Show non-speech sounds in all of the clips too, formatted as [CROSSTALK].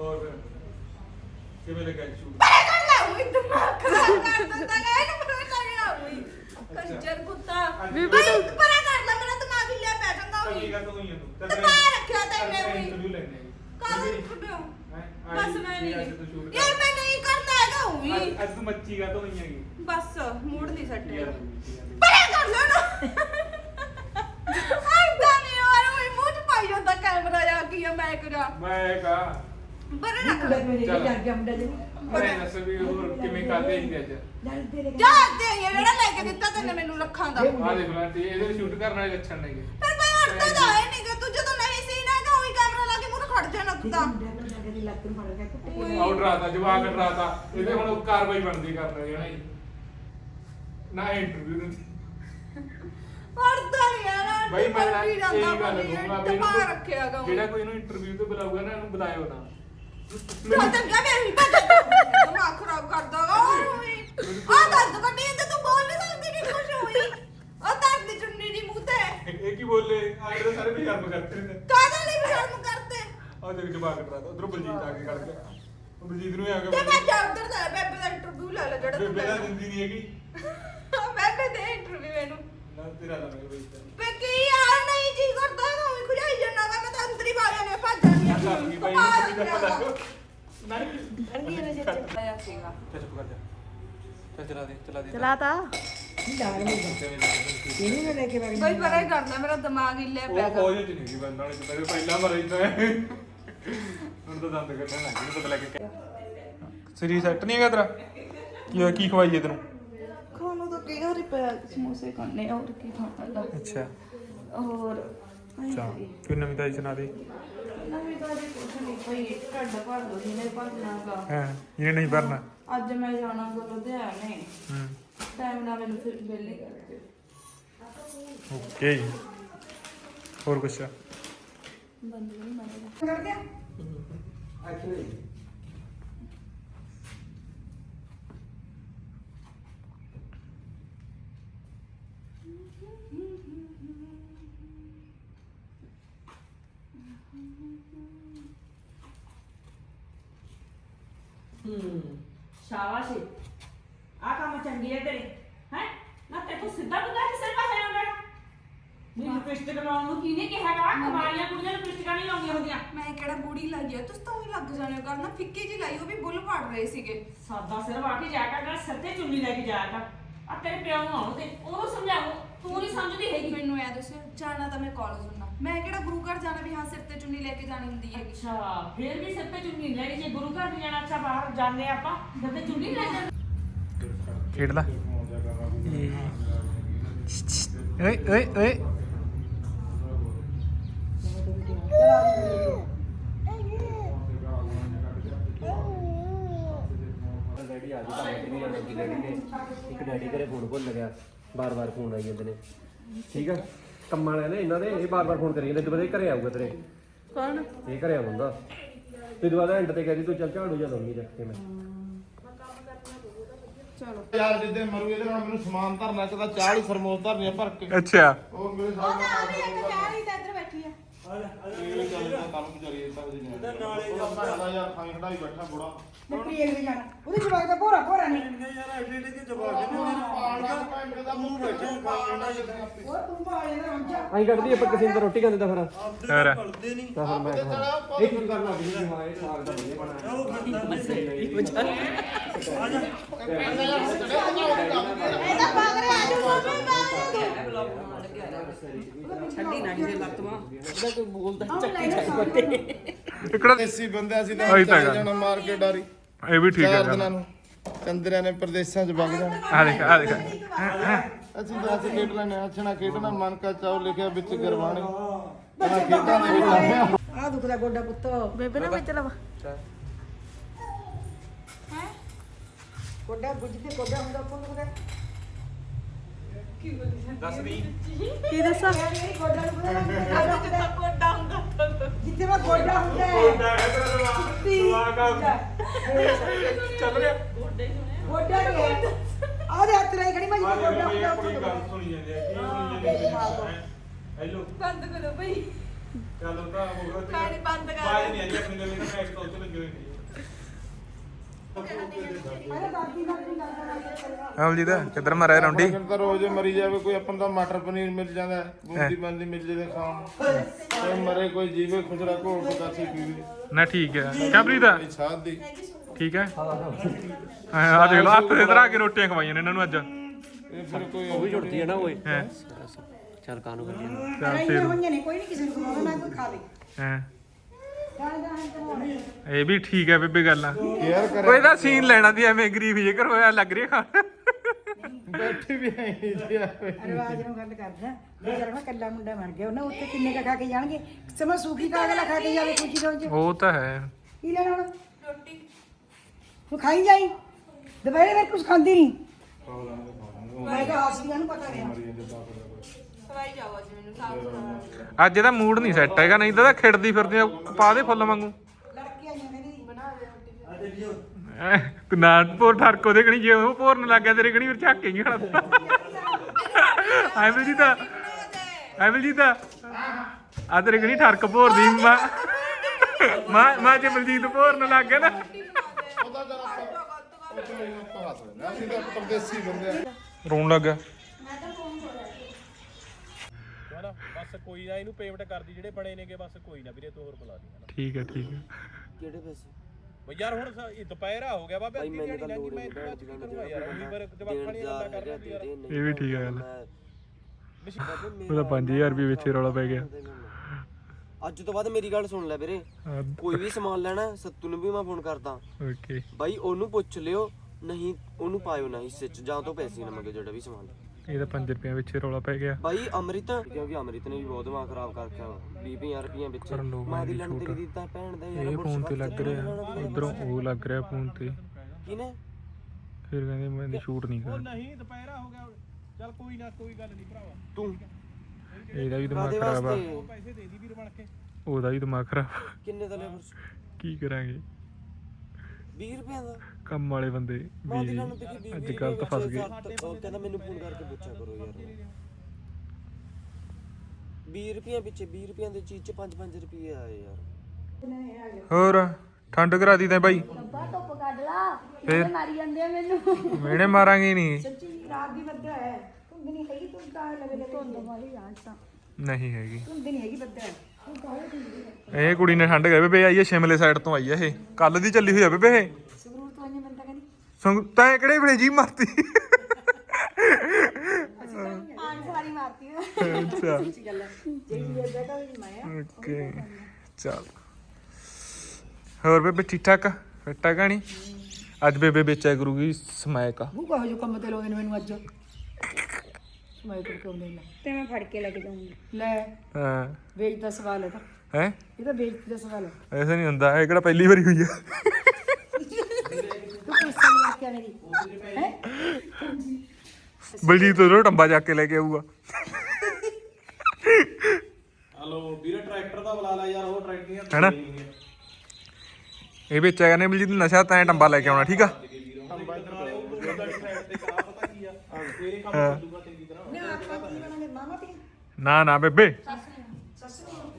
ਹੋਰ ਫਿਰ? ਕਿਵੇਂ ਲੱਗਾ ਸ਼ੂਟ ਪਰੇ ਕਰ ਲੈ ਉਹੀ ਦਿਮਾਗ ਖਰਾਬ ਕਰ ਦਿੰਦਾ ਹੈ ਇਹਨੂੰ ਪਰੇ ਲੱਗਿਆ ਉਹੀ ਕੰਜਰ ਕੁੱਤਾ। ਬੀਬੀ ਬਈ ਪਰੇ ਕਰ ਲੈ ਮੇਰਾ ਦਿਮਾਗ ਹਿੱਲਿਆ ਪੈ ਜਾਂਦਾ ਉਹੀ ਕਾ ਤੂੰ? ਹੀ ਤੂੰ ਤੇ ਰੱਖਿਆ ਤੈਨੇ ਵੀ। ਇੰਟਰਵਿਊ ਲੈਣੇ ਕਾਹਦਾ ਇੰਟਰਵਿਊ? ਬਸ ਮੈਂ ਨਹੀਂ। ਤੂੰ ਯਾਰ। ਮੈਂ ਨਹੀਂ ਕਰਨਾ ਹੈਗਾ ਉਹੀ ਅੱਜ- ਤੂੰ ਮੱਛੀ ਕਾ ਤੂੰ ਹੀ ਹੈਗੀ ਬਸ ਮੂਡ ਨਹੀਂ ਸੱਟ ਯਾਰ ਪਰੇ ਕਰ ਲੈ ਨਾ ਆਇਦਾ ਨਹੀਂ ਯਾਰ ਉਹੀ ਚ ਪਾਈ ਜਾਂਦਾ ਕੈਮਰਾ ਆ ਕੀ ਆ ਮੈਂ ਕਰਾਂ ਮੈਂ ਕਾ ਪਰੇ ਰੱਖ ਲੈ ਮੈਂ ਦੱਸ ਵੀ ਹੋਰ ਕਿਵੇਂ ਕਰਦੇ ਸੀ ਅੱਜ? ਜਾ ਦੇ ਜਿਹੜਾ ਲੈ ਕੇ ਦਿੱਤਾ ਤੈਨੇ ਮੈਨੂੰ ਲੱਖਾਂ ਦਾ। ਆ ਦੇਖ ਲੈ ਤੇ ਇਹਦੇ ਸ਼ੂਟ ਕਰਨ ਵਾਲੇ ਲੱਛਣ ਨੇਗੇ ਫਿਰ ਭਾਈ ਹਟਦਾ ਤਾਂ ਹੈ ਨਹੀਂ ਕਿ ਤੂੰ ਜਦੋਂ ਨਹੀਂ ਸੀ ਨਾ ਤਾਂ ਉਹੀ ਕੈਮਰਾ ਲਾ ਕੇ ਮੂੰਹ ਖੜ ਜਾਣਾ ਤੂੰ ਤਾਂ। ਆਊਟ ਰਾਤਾ ਜਵਾਬ ਕੱਟ ਰਾਤਾ ਇਹਦੇ ਹੁਣ ਕਾਰਵਾਈ ਬਣਦੀ ਕਰਨਾ ਹੈ ਨਾ ਜੀ। ਨਾ ਇੰਟਰਵਿਊ ਨੂੰ। ਹਟਦਾ ਨਹੀਂ ਯਾਰ ਬਾਈ ਮੈਂ ਨਾ ਇਹ ਗੱਲ ਕਹੂੰਗਾ ਵੀ ਇਹਨੂੰ ਰੱਖਿਆਗਾ ਜਿਹੜਾ ਕੋਈ ਇਹਨੂੰ ਇੰਟਰਵਿਊ ਤੇ ਬੁਲਾਊਗਾ ਨਾ ਇਹਨੂੰ ਬੁਲਾਇਓ ਨਾ। ਤੂੰ ਤਾਂ ਕਿਹਾ ਮੇਰੀ ਦਿਮਾਗ ਖਰਾਬ ਕਰਦਾ ਓਏ ਆ ਦਰਦ ਕੱਢੀ ਤੇ ਤੂੰ ਬੋਲ ਨਹੀਂ ਸਕਦੀ ਨਹੀਂ ਖੁਸ਼ ਹੋਈ। ਆ ਦਰਦ ਦੀ ਚੁੰਨੀ ਦੀ ਮੂੰਹ ਤੇ। ਇਹ ਕੀ ਬੋਲੇ? ਆਏ ਤਾਂ ਸਾਰੇ ਬੇਸ਼ਰਮ ਕਰਤੇ ਨੇ। ਕਾਹਦੇ ਲਈ ਸ਼ਰਮ ਕਰਦੇ? ਆ ਦੇਖ ਜਵਾਬ ਕੱਟ ਰਾਤਾ ਉਧਰੋਂ ਬਲਜੀਤ ਆ ਕੇ ਖੜ ਗਿਆ। ਉਹ ਬਲਜੀਤ ਨੂੰ ਹੀ ਆ ਕੇ ਤੇ ਮੈਂ ਜਾ ਉਧਰ ਦਾ ਬੇਬੇ ਦਾ ਇੰਟਰਵਿਊ ਲੈ ਲੈ ਜਿਹੜਾ ਤੂੰ ਬੇਬੇ ਦਾ ਲੈਣਾ। ਦਿੰਦੀ ਨਹੀਂ ਹੈਗੀ। ਬੇਬੇ [LAUGHS] ਦੇ ਇੰਟਰਵਿਊ ਇਹਨੂੰ। ਨਾ ਤੇਰਾ ਲਾ ਮੈਂ ਬਈ ਵੇ ਕੀ ਯਾਰ ਨਹੀਂ ਜੀ ਕਰਦਾ ਨਾ ਉਹੀ ਖੁਜਾਈ ਜੰਨਾ ਵਾ ਮੈਂ ਤਾਂ ਠੰਡੀ ਨੇ ਜੇ ਚਲਾਇਆ ਸੀਗਾ ਚੱਲ ਚੁੱਪ ਕਰ ਜਾ ਚੱਲ ਚਲਾ ਦੇ ਚਲਾ ਦੇ ਚਲਾਤਾ ਬਈ ਪਰੇ ਕਰਦਾ ਮੇਰਾ ਦਿਮਾਗ ਹਿੱਲਿਆ ਪਿਆ ਉਹ ਚ ਨਹੀਂ ਸੀ ਬੰਦਾ ਨੇ ਮੇਰੇ ਪਹਿਲਾਂ ਮਰੇ ਤਾਂ ਹੁਣ ਤਾਂ ਦੰਦ ਕੱਢਣ ਲੱਗ ਗਏ ਪਤਾ ਲੱਗ ਸਰੀ ਸੈੱਟ ਨਹੀਂ ਹੈਗਾ ਤੇਰਾ? ਕੀ ਕੀ ਖਵਾਈਏ ਤੈਨੂੰ? ਖਾਣਾ ਤਾਂ ਕਈ ਵਾਰੀ ਪਿਆ ਸਮੋਸੇ ਖਾਣੇ ਹੋਰ ਕੀ ਖਾਣਾ ਅੱਛਾ। ਹੋਰ ਅੱਛਾ ਕੋਈ ਨਵੀਂ ਤਾਜੀ ਸੁਣਾ ਦੇ। ਨਵੀਂ ਤਾਂ ਜੀ ਕੁਛ ਨਹੀਂ ਪਈ ਢੱਡ ਭਰ ਲੋ ਜਿਹਨੇ ਭਰਨਾਗਾ ਹਾਂ ਇਹਨੇ ਨਹੀਂ ਭਰਨਾ। ਅੱਜ ਮੈਂ ਜਾਣਾ ਗਾ ਲੁਧਿਆਣੇ। ਹੂੰ। ਟਾਈਮ ਨਾਲ ਮੈਨੂੰ ਫਿਰ ਬੇਲੀ ਕਰ ਦਿਓ ਓਕੇ ਹੋਰ ਕੁਛ? ਬੰਦ ਨਹੀਂ ਮਾਰੇਗਾ ਕਰ ਦਿਆ? ਹੂੰ ਸ਼ਾਬਾਸ਼ ਆ ਕੰਮ ਚੰਗੀ ਹੈ ਤੇਰੀ ਹੈ ਨਾ ਤੇ ਤੂੰ ਸਿੱਧਾ ਬੁੱਧਾ ਕਿਸੇ ਪਾਸੇ ਨਾ ਬੈਠ ਨਹੀਂ ਲਿਪਸਟਿਕ ਲਾਉਣ ਨੂੰ ਕਿਹਨੇ ਕਿਹਾ ਗਾ ਕਮਾਲੀਆਂ ਕੁੜੀਆਂ ਲਿਪਸਟਿਕਾਂ ਨਹੀਂ ਲਾਉਂਦੀਆਂ ਹੁੰਦੀਆਂ ਮੈਂ ਕਿਹੜਾ ਬੂੜੀ ਲਾਈ ਆ? ਤੁਸੀਂ ਤਾਂ ਉਹੀ ਲੱਗ ਜਾਣੇ ਕਰਨਾ ਫਿੱਕੀ ਜੀ ਲਾਈ ਉਹ ਵੀ ਬੁੱਲ ਪੜ ਰਹੇ ਸੀਗੇ। ਸਾਦਾ ਸਿਰ ਵਾ ਕੇ ਜਾ ਕਰ ਨਾ ਸਿਰ ਤੇ ਚੁੰਨੀ ਲੈ ਕੇ ਜਾ ਕਰ ਆ ਤੇਰੇ ਪਿਓ ਨੂੰ ਆਉਂ ਤੇ ਉਹਨੂੰ ਸਮਝਾਉ ਤੂੰ ਨਹੀਂ ਸਮਝਦੀ ਹੈਗੀ। ਮੈਨੂੰ ਐ ਦੱਸੋ ਜਾਣਾ ਤਾਂ ਮੈਂ ਕਾਲਜ ਹੁੰਦਾ ਮੈਂ ਕਿਹੜਾ ਗੁਰੂ ਘਰ ਜਾਣਾ ਵੀ ਹਾਂ ਸਿਰ ਤੇ ਚੁੰਨੀ ਲੈ ਕੇ ਜਾਣੀ ਹੁੰਦੀ ਹੈਗੀ। ਅੱਛਾ ਫੇਰ ਵੀ ਸਿਰ ਤੇ ਚੁੰਨੀ ਲੈ ਜੇ ਗੁਰੂ ਘਰ ਨਹੀਂ ਜਾਣਾ ਅੱਛਾ ਬਾਹਰ ਜਾਂਦੇ ਆਪਾਂ ਸਿਰ ਤੇ ਚੁੰਨੀ ਲੈ ਜਾਂਦੇ ਖੇਡ ਲਾ। ਓਏ ਓਏ ਓਏ। ਡੈਡੀ ਆ ਗਈ ਤਾਂ ਡੈਡੀ ਨਹੀਂ ਆਉਂਦੀ ਡੈਡੀ ਨੇ ਇੱਕ ਡੈਡੀ ਘਰੇ ਫੋਨ ਭੁੱਲ ਗਿਆ ਬਾਰ-ਬਾਰ ਫੋਨ ਆਈ ਜਾਂਦੇ ਨੇ। ਠੀਕ ਆ? ਕੰਮਾਂ ਵਾਲੇ ਨੇ ਇਹਨਾਂ ਦੇ ਇਹ ਬਾਰ-ਬਾਰ ਫੋਨ ਕਰੀ ਜਾਂਦੇ ਦੁਬਾਰਾ ਘਰੇ ਆਊਗਾ ਤੇਰੇ। ਕੌਣ? ਇਹ ਘਰੇ ਆਉਂਦਾ ਤੇ ਦੁਬਾਰਾ ਐਂਡ ਤੇ ਕਹਿੰਦੀ ਤੂੰ ਚੱਲ ਝਾੜੂ ਜਾਂ ਲਾਉਣੀ ਰੱਖ ਕੇ ਮੈਂ। ਯਾਰ ਜਿੱਦੇ ਮਰੂ ਇਹਦੇ ਨਾਲ ਮੈਨੂੰ ਸਮਾਨ ਧਰਨਾ ਚਾਹਦਾ ਚਾਹ ਲਈ ਸਰਮੋਸ ਧਰਨੀ ਆ ਭਰ ਕੇ। ਅੱਛਾ। ਉਹ ਮੇਰੇ ਸਾਹਮਣੇ ਬੈਠੀ ਆ ਇਹ ਚੱਲਦਾ ਕੰਮ ਵਿਚਾਰੀ ਸਭ ਦੀ ਨੇ ਨਾਲੇ ਜਾਂਦਾ ਯਾਰ ਖਾਈ ਖੜਾਈ ਬੈਠਾ ਬੁੜਾ। ਉਹਦੇ ਜਵਾਕ ਦਾ ਭੋਰਾ ਭੋਰਾ ਨਹੀਂ ਪਾਣ ਦਾ ਮੂੰਹ ਬੈਠੇ ਖਾਣਾ ਉਹ ਤੂੰ ਪਾਲੇ ਦਾ ਰੰਜਾ ਆਈ ਕੱਢਦੀ ਆਪਾਂ ਕਿਸੇ ਨੂੰ ਰੋਟੀ ਖਾਂਦੇ ਤਾਂ ਫਿਰ। ਹੋਰ ਤਾਂ ਫਿਰ ਮੈਂ ਖਾ ਇੱਕ ਗੱਲ ਲੱਗ ਗਈ ਹਾਂ ਇਹ ਸਾਗ ਦਾ ਵਧੀਆ ਬਣਾਇਆ ਇਹਦਾ ਜਾਓ ਇਕੜਾ ਦੇਸੀ ਬੰਦੇ ਅਸੀਂ ਤਾਂ ਉਹੀ ਤਾਂ ਚੱਲ ਗੱਲ। ਜਾਣਾ ਮਾਰ ਕੇ ਡਾਰੀ ਇਹ ਵੀ ਠੀਕ ਹੈ ਚਾਰ ਦਿਨਾਂ ਨੂੰ। ਚੰਦਰਿਆਂ ਨੇ ਪ੍ਰਦੇਸ਼ਾਂ 'ਚ ਵਗ ਜਾਣਾ। ਆ ਦੇਖ ਆ ਦੇਖ। ਅਸੀਂ ਤਾਂ ਅਸੀਂ ਖੇਡ ਲੈਣੇ ਅਛਣਾ ਖੇਡਣਾ ਮਨ ਕਾ ਚਾਉ ਲਿਖਿਆ ਵਿੱਚ ਗਰਵਾਣੇ ਆ ਖੇਡਾਂ ਦੇ ਵਿੱਚ ਆਇਆ ਆ। ਦੁਖਦਾ ਗੋਡਾ ਪੁੱਤ। ਬੇਬੇ ਨਾ ਵਿੱਚ ਲਵਾ। ਹੈ? ਗੋਡਾ ਗੁੱਜਦੇ ਗੋਡਾ ਹੁੰਦਾ ਪੁੱਤ ਦੁਖਦਾ ਦੱਸ ਦੀ ਕੀ ਦੱਸਾਂ? ਗੋਡਾ ਨੂੰ ਪਤਾ ਕੋਡਾ ਹੁੰਦਾ। ਜਿੱਥੇ ਮੈਂ ਗੋਡਾ ਹੁੰਦਾ ਚੱਲ ਰਿਹਾ। ਗੋਡਾ ਨੂੰ ਆ ਦੇ ਹੱਥ ਨਾਲ ਖੜੀ ਮੈਂ ਆ ਜਿੱਥੇ ਗੋਡਾ ਬਈ ਹੁੰਦਾ ਉੱਥੇ ਗੱਲ ਸੁਣੀ ਜਾਂਦੇ ਆ। ਕੀ ਸੁਣੀ ਜਾਂਦੇ ਆ ਹੈਲੋ। ਬੰਦ ਕਰੋ ਭਈ। ਚੱਲ ਤਾਂ ਹੋ ਗਿਆ ਬੰਦ ਕਰ। ਬਾਜ ਨਹੀਂ ਆਈ ਆਪਣੀ ਗੱਲ ਤਾਂ ਮੈਂ ਇੱਕ ਤੋਂ ਲੱਗੇ ਹੋਏ ਨੇ ਅਮਲਜੀਤ ਕਿੱਧਰ ਮਾਰਿਆ ਰੌਂਡੀ? ਤਾਂ ਰੋਜ਼ ਮਰੀ ਜਾਵੇ ਕੋਈ ਆਪਾਂ ਨੂੰ ਤਾਂ ਮਟਰ ਪਨੀਰ ਮਿਲ ਜਾਂਦਾ ਹੈ, ਬੂੰਦੀ ਬੰਦੀ ਮਿਲ ਜੇ ਖਾਣ ਨੂੰ। ਕੋਈ ਮਰੇ ਕੋਈ ਜੀਵੇ ਖੁਜਰਾ ਘੋਲ ਕੇ ਦੱਸੇ ਪੀਵੇ ਨਾ ਠੀਕ ਹੈ। ਸਾਥ ਦੀ। ਠੀਕ ਹੈ? ਹਾਂ ਆ ਦੇਖ ਲਓ ਹੱਥ ਦੇ ਧਰਾ ਕੇ ਰੋਟੀਆਂ ਖਵਾਈਆਂ ਨੇ ਇਹਨਾਂ ਨੂੰ ਅੱਜ। ਇਹ ਫਿਰ ਕੋਈ ਉਹ ਵੀ ਜੁੜਦੀ ਹੈ ਨਾ ਓਏ ਹੈ। ਚੱਲ ਕਾਨੂੰ ਕਰੀਏ ਚੱਲ ਫਿਰ। ਹੋਈਆਂ ਨੇ ਕੋਈ ਨਹੀਂ ਕਿਸੇ ਨੂੰ ਖਵਾਉਣਾ ਨਾ ਕੋਈ ਖਾਵੇ। ਹੈ। ਇਹ ਵੀ ਠੀਕ ਹੈ ਬੇਬੇ ਗੱਲਾਂ ਕੇਅਰ ਕਰ ਕੋਈ ਦਾ ਸੀਨ ਲੈਣਾ ਦੀ ਐਵੇਂ ਗਰੀਬ ਜੇਕਰ ਹੋਇਆ ਲੱਗ ਰਹੀ ਖਾਣ। ਬੈਠੀ ਵੀ ਆਈ ਜੀ ਆਪੇ ਰਿਵਾਜ ਨੂੰ ਗੱਲ ਕਰਦਾ ਜੇ ਜਰਾ ਕੱਲਾ ਮੁੰਡਾ ਮਰ ਗਿਆ ਉਹਨਾਂ ਉੱਥੇ ਕਿੰਨੇ ਕਾ ਖਾ ਕੇ ਜਾਣਗੇ? ਸਮਾਂ ਸੂਖੀ ਕਾ ਅਗਲਾ ਖਾ ਕੇ ਜਾਵੇ ਕੁਝ ਰੋਜ਼ ਉਹ ਤਾਂ ਹੈ। ਕੀ ਲੈਣਾ ਹੁਣ? ਰੋਟੀ ਤੂੰ ਖਾਈ ਜਾਈ? ਦੁਪਹਿਰੇ ਫਿਰ ਕੁਝ ਖਾਂਦੀ ਨਹੀਂ ਮੈਂ ਕਿਹਾ ਹਾਸਦੀਆਂ ਨੂੰ ਪਤਾ ਗਿਆ ਜਾਓ ਅੱਜ ਮੈਨੂੰ ਸਾਫ਼ ਸੁਥਰਾ। ਅੱਜ ਇਹਦਾ ਮੂਡ ਨਹੀਂ ਸੈੱਟ ਹੈਗਾ ਨਹੀਂ ਤਾਂ ਇਹਦਾ ਖਿੜਦੀ ਫਿਰਦੀ ਆ ਪਾ ਦੇ ਫੁੱਲ ਵਾਂਗੂ। ਲੜਕੀ ਆਈਆਂ ਕਹਿੰਦੀ ਬਣਾ ਦੇ ਰੋਟੀ ਐ, ਤੂੰ ਨਾ ਪੋਰ ਠਰਕ ਉਹਦੇ ਕਣੀ ਜੇ ਉਹ ਪੋਰਨ ਲੱਗ ਗਿਆ ਤੇਰੇ ਕਣੀ ਫਿਰ ਝੱਕ ਕੇ ਖੜਾ ਐਵੇਂ ਜੀ ਤਾਂ। ਐਵੇਂ ਜੀ ਤਾਂ ਆ ਤੇਰੇ ਕਣੀ ਠਰਕ ਭੋਰਦੀ ਮਾਂ। ਮਾਂ ਮਾਂ ਜੇ ਬਲਜੀਤ ਭੋਰਨ ਲੱਗ ਗਿਆ ਨਾ। ਉਹਦਾ ਜਰਾ ਉਹ ਤੋਂ ਹੀ ਉੱਪਰ ਹੱਸ ਲੈਂਦਾ ਅਸੀਂ ਤਾਂ ਪਰਦੇਸੀ ਬੰਦੇ ਆ। ਰੋਣ ਲੱਗਾ ਹਨਾ ਬਸ ਕੋਈ ਨਾ ਇਹਨੂੰ ਪੇਮੈਂਟ ਕਰਦੀ ਜਿਹੜੇ ਬਣੇ ਨੇਗੇ ਬਸ ਕੋਈ ਨਾ ਵੀਰੇ ਤੂੰ ਹੋਰ ਬੁਲਾ ਦੀ ਠੀਕ ਹੈ ਠੀਕ ਹੈ। ਕਿਹੜੇ ਪੈਸੇ? ਬਈ ਯਾਰ ਹੁਣ ਸ- ਇਹ ਦੁਪਹਿਰਾ ਹੋ ਗਿਆ ਬਾਬੇ ਅੱਧੀ ਦਿਹਾੜੀ ਲੰਘੀ ਮੈਂ ਭੈਣ ਬਾਅਦ ਜੀ ਕੀ ਕਰੂੰਗਾ ਯਾਰ ਉਹੀ ਫਿਰ ਜਵਾਕਾਂ ਗੱਲਾਂ ਕਰਨਾ ਦੇ ਯਾਰ। ਇਹ ਵੀ ਠੀਕ ਹੈ ਗੱਲ। ਉਹਦਾ 5000 ਰੁਪਏ ਵਿੱਚ ਹੀ ਰੌਲਾ ਪੈ ਗਿਆ। ਅੱਜ ਤੋਂ ਬਾਅਦ ਮੇਰੀ ਗੱਲ ਸੁਣ ਲੈ ਵੀਰੇ। ਕੋਈ ਵੀ ਸਮਾਨ ਲੈਣਾ ਸੱਤੂ ਨੂੰ ਵੀ ਮੈਂ ਫੋਨ ਕਰਦਾ। ਓਕੇ ਬਾਈ ਉਹਨੂੰ ਪੁੱਛ ਲਿਓ ਨਹੀਂ ਉਹਨੂੰ ਪਾਇਓ ਨਾ ਹਿੱਸੇ ਚ ਜਾਂ ਤੋਂ ਪੈਸੇ ਨਾ ਮੰਗੇ ਜਿਹੜਾ ਵੀ ਸਮਾਨ। ਇਹਦਾ 5 ਰੁਪਏ ਵਿੱਚ ਰੌਲਾ ਪੈ ਗਿਆ। ਬਾਈ ਅਮਰਿਤ? ਕਿਉਂਕਿ ਅਮਰਿਤ ਨੇ ਵੀ ਬਹੁਤ ਦਿਮਾਗ ਖਰਾਬ ਕਰ ਰੱਖਿਆ 20 ਰੁਪਈਆ ਵਿੱਚ। ਲੋਕ ਮਾਂ ਦੀ ਦੀ ਤਾਂ ਭੈਣ ਦਾ ਯਾਰ ਇਹ ਫੋਨ ਤੇ ਲੱਗ ਰਿਹਾ। ਉਧਰੋਂ ਉਹ ਲੱਗ ਰਿਹਾ ਫੋਨ ਤੇ। ਕਿਹਨੇ? ਫਿਰ ਕਹਿੰਦੇ ਮੈਂ ਸ਼ੂਟ ਨਹੀਂ ਉਹ ਕਰਨਾ ਨਹੀਂ ਦੁਪਹਿਰਾ ਹੋ ਗਿਆ। ਚੱਲ ਕੋਈ ਨਾ ਕੋਈ ਗੱਲ ਨਹੀਂ ਭਰਾਵਾ। ਤੂੰ। ਇਹਦਾ ਵੀ ਦਿਮਾਗ ਖਰਾਬ ਆ। ਪੈਸੇ ਦੇ ਦੀ ਵੀਰ ਬਣ ਕੇ। ਉਹਦਾ ਵੀ ਦਿਮਾਗ ਖਰਾਬ ਕਿੰਨੇ ਦਾ ਕੀ ਕਰਾਂਗੇ? 20 ਰੁਪਈਆ ਦਾ। ਕੰਮ ਵਾਲੇ ਬੰਦੇ ਵੀ ਲੰਨ ਤੇ ਕੀ 20 ਅੱਜ ਕੱਲ ਤਾਂ ਫਸ ਗਏ। ਉਹ ਕਹਿੰਦਾ ਮੈਨੂੰ ਫੋਨ ਕਰਕੇ ਪੁੱਛਿਆ ਕਰੋ ਯਾਰ। 20 ਰੁਪਈਆ ਪਿੱਛੇ 20 ਰੁਪਈਆਂ ਦੀ ਚੀਜ਼ ਚ 5-5 ਰੁਪਏ ਆਏ ਯਾਰ। ਹੋਰ ਠੰਡ ਕਰਾ ਦੀ ਤੈਂ ਬਾਈ। ਡੱਬਾ ਧੁੱਪ ਕੱਢ ਲਾ ਫੇਰ? ਮਾਰੀ ਜਾਂਦੇ ਆ ਮੈਨੂੰ। ਮੇਣੇ ਮਾਰਾਂਗੇ ਨਹੀਂ ਸੱਚੀ ਰਾਤ ਦੀ ਬੱਦਲ ਹੈ। ਧੁੰਦ ਨਹੀਂ ਹੈਗੀ ਧੁੰਦ ਤਾਂ ਲਵੇ ਲਵੇ ਧੁੰਦ ਜਾਣ ਤਾਂ। ਨਹੀਂ ਹੈਗੀ। ਧੁੰਦ ਨਹੀਂ ਹੈਗੀ ਬੱਦਲ ਇਹ ਕੁੜੀ ਨੇ ਠੰਡ ਗਏ ਬੇਬੇ ਆਈ ਹੈ ਸ਼ਿਮਲੇ ਸਾਈਡ ਤੋਂ ਆਈ ਹੈ ਇਹ। ਕੱਲ ਦੀ ਚੱਲੀ ਹੋਈ ਆ ਬੇਬੇ ਇਹ ਸੰਗਰੂਰ ਤੋਂ ਆਈਆਂ ਮੈਂ ਤਾਂ ਕਹਿੰਦੀ ਸੰਗ ਤੈਂ ਕਿਹੜੇ ਵੇਲੇ ਜੀ ਮਾਰਤੀ? ਪਾਣੀ ਸਵਾਰੀ ਮਾਰਤੀ ਆ ਅੱਛਾ। ਸੱਚੀ ਗੱਲ ਹੈ ਜਿਹੜੀ ਇਹ ਬੈਠਾ ਹੋਈ ਮੈਂ ਆ ਓਕੇ ਚੱਲ। ਹੋਰ ਬੇਬੇ ਠੀਕ ਠਾਕ ਫਿੱਟਾ ਕਹਾਣੀ? ਅੱਜ ਬੇਬੇ ਵੇਚਿਆ ਕਰੂਗੀ ਸਮੈਕ ਉਹ ਕਹੋ ਜੋ ਕੰਮ ਤੇ ਲਾਉਂਦੇ ਨੇ ਮੈਨੂੰ ਅੱਜ। ਮੈਂ ਕਰ ਕਿਉਂ ਨਹੀਂ ਤੇ ਮੈਂ ਫੜ ਕੇ ਲੈ ਕੇ ਜਾਊਂਗੀ। ਲੈ ਹਾਂ। ਵੇਚ ਦਾ ਸਵਾਲ ਹੈ ਤਾਂ। ਹੈ? ਇਹ ਤਾਂ ਵੇਚ ਦਾ ਸਵਾਲ ਹੈ ਐਸਾ ਨਹੀਂ ਹੁੰਦਾ ਇਹ ਕਿਹੜਾ ਪਹਿਲੀ ਵਾਰੀ ਹੋਈ ਆ। ਮੇਰੀ ਹੈ ਬਲਜੀਤ ਉਹ ਟੰਬਾ ਚੱਕ ਕੇ ਲੈ ਕੇ ਆਊਗਾ। ਹਲੋ ਵੀਰੇ ਟਰੈਕਟਰ ਦਾ ਬੁਲਾ ਲੈ ਯਾਰ ਉਹ ਟਰੈਕਟਰੀਆਂ ਹੈਨਾ? ਇਹ ਵੇਚਿਆ ਕਰਨੇ ਬਲਜੀਤ ਨਸ਼ਾ ਤਾਂ ਟੰਬਾ ਲੈ ਕੇ ਆਉਣਾ ਠੀਕ ਆ। ਨਾ ਆਪਾਂ ਕੀ ਬਣਾਂਗੇ ਮਾਮਾ ਪੀ। ਨਾ ਨਾ ਬੇਬੇ। ਸੱਸ ਨੂੰ।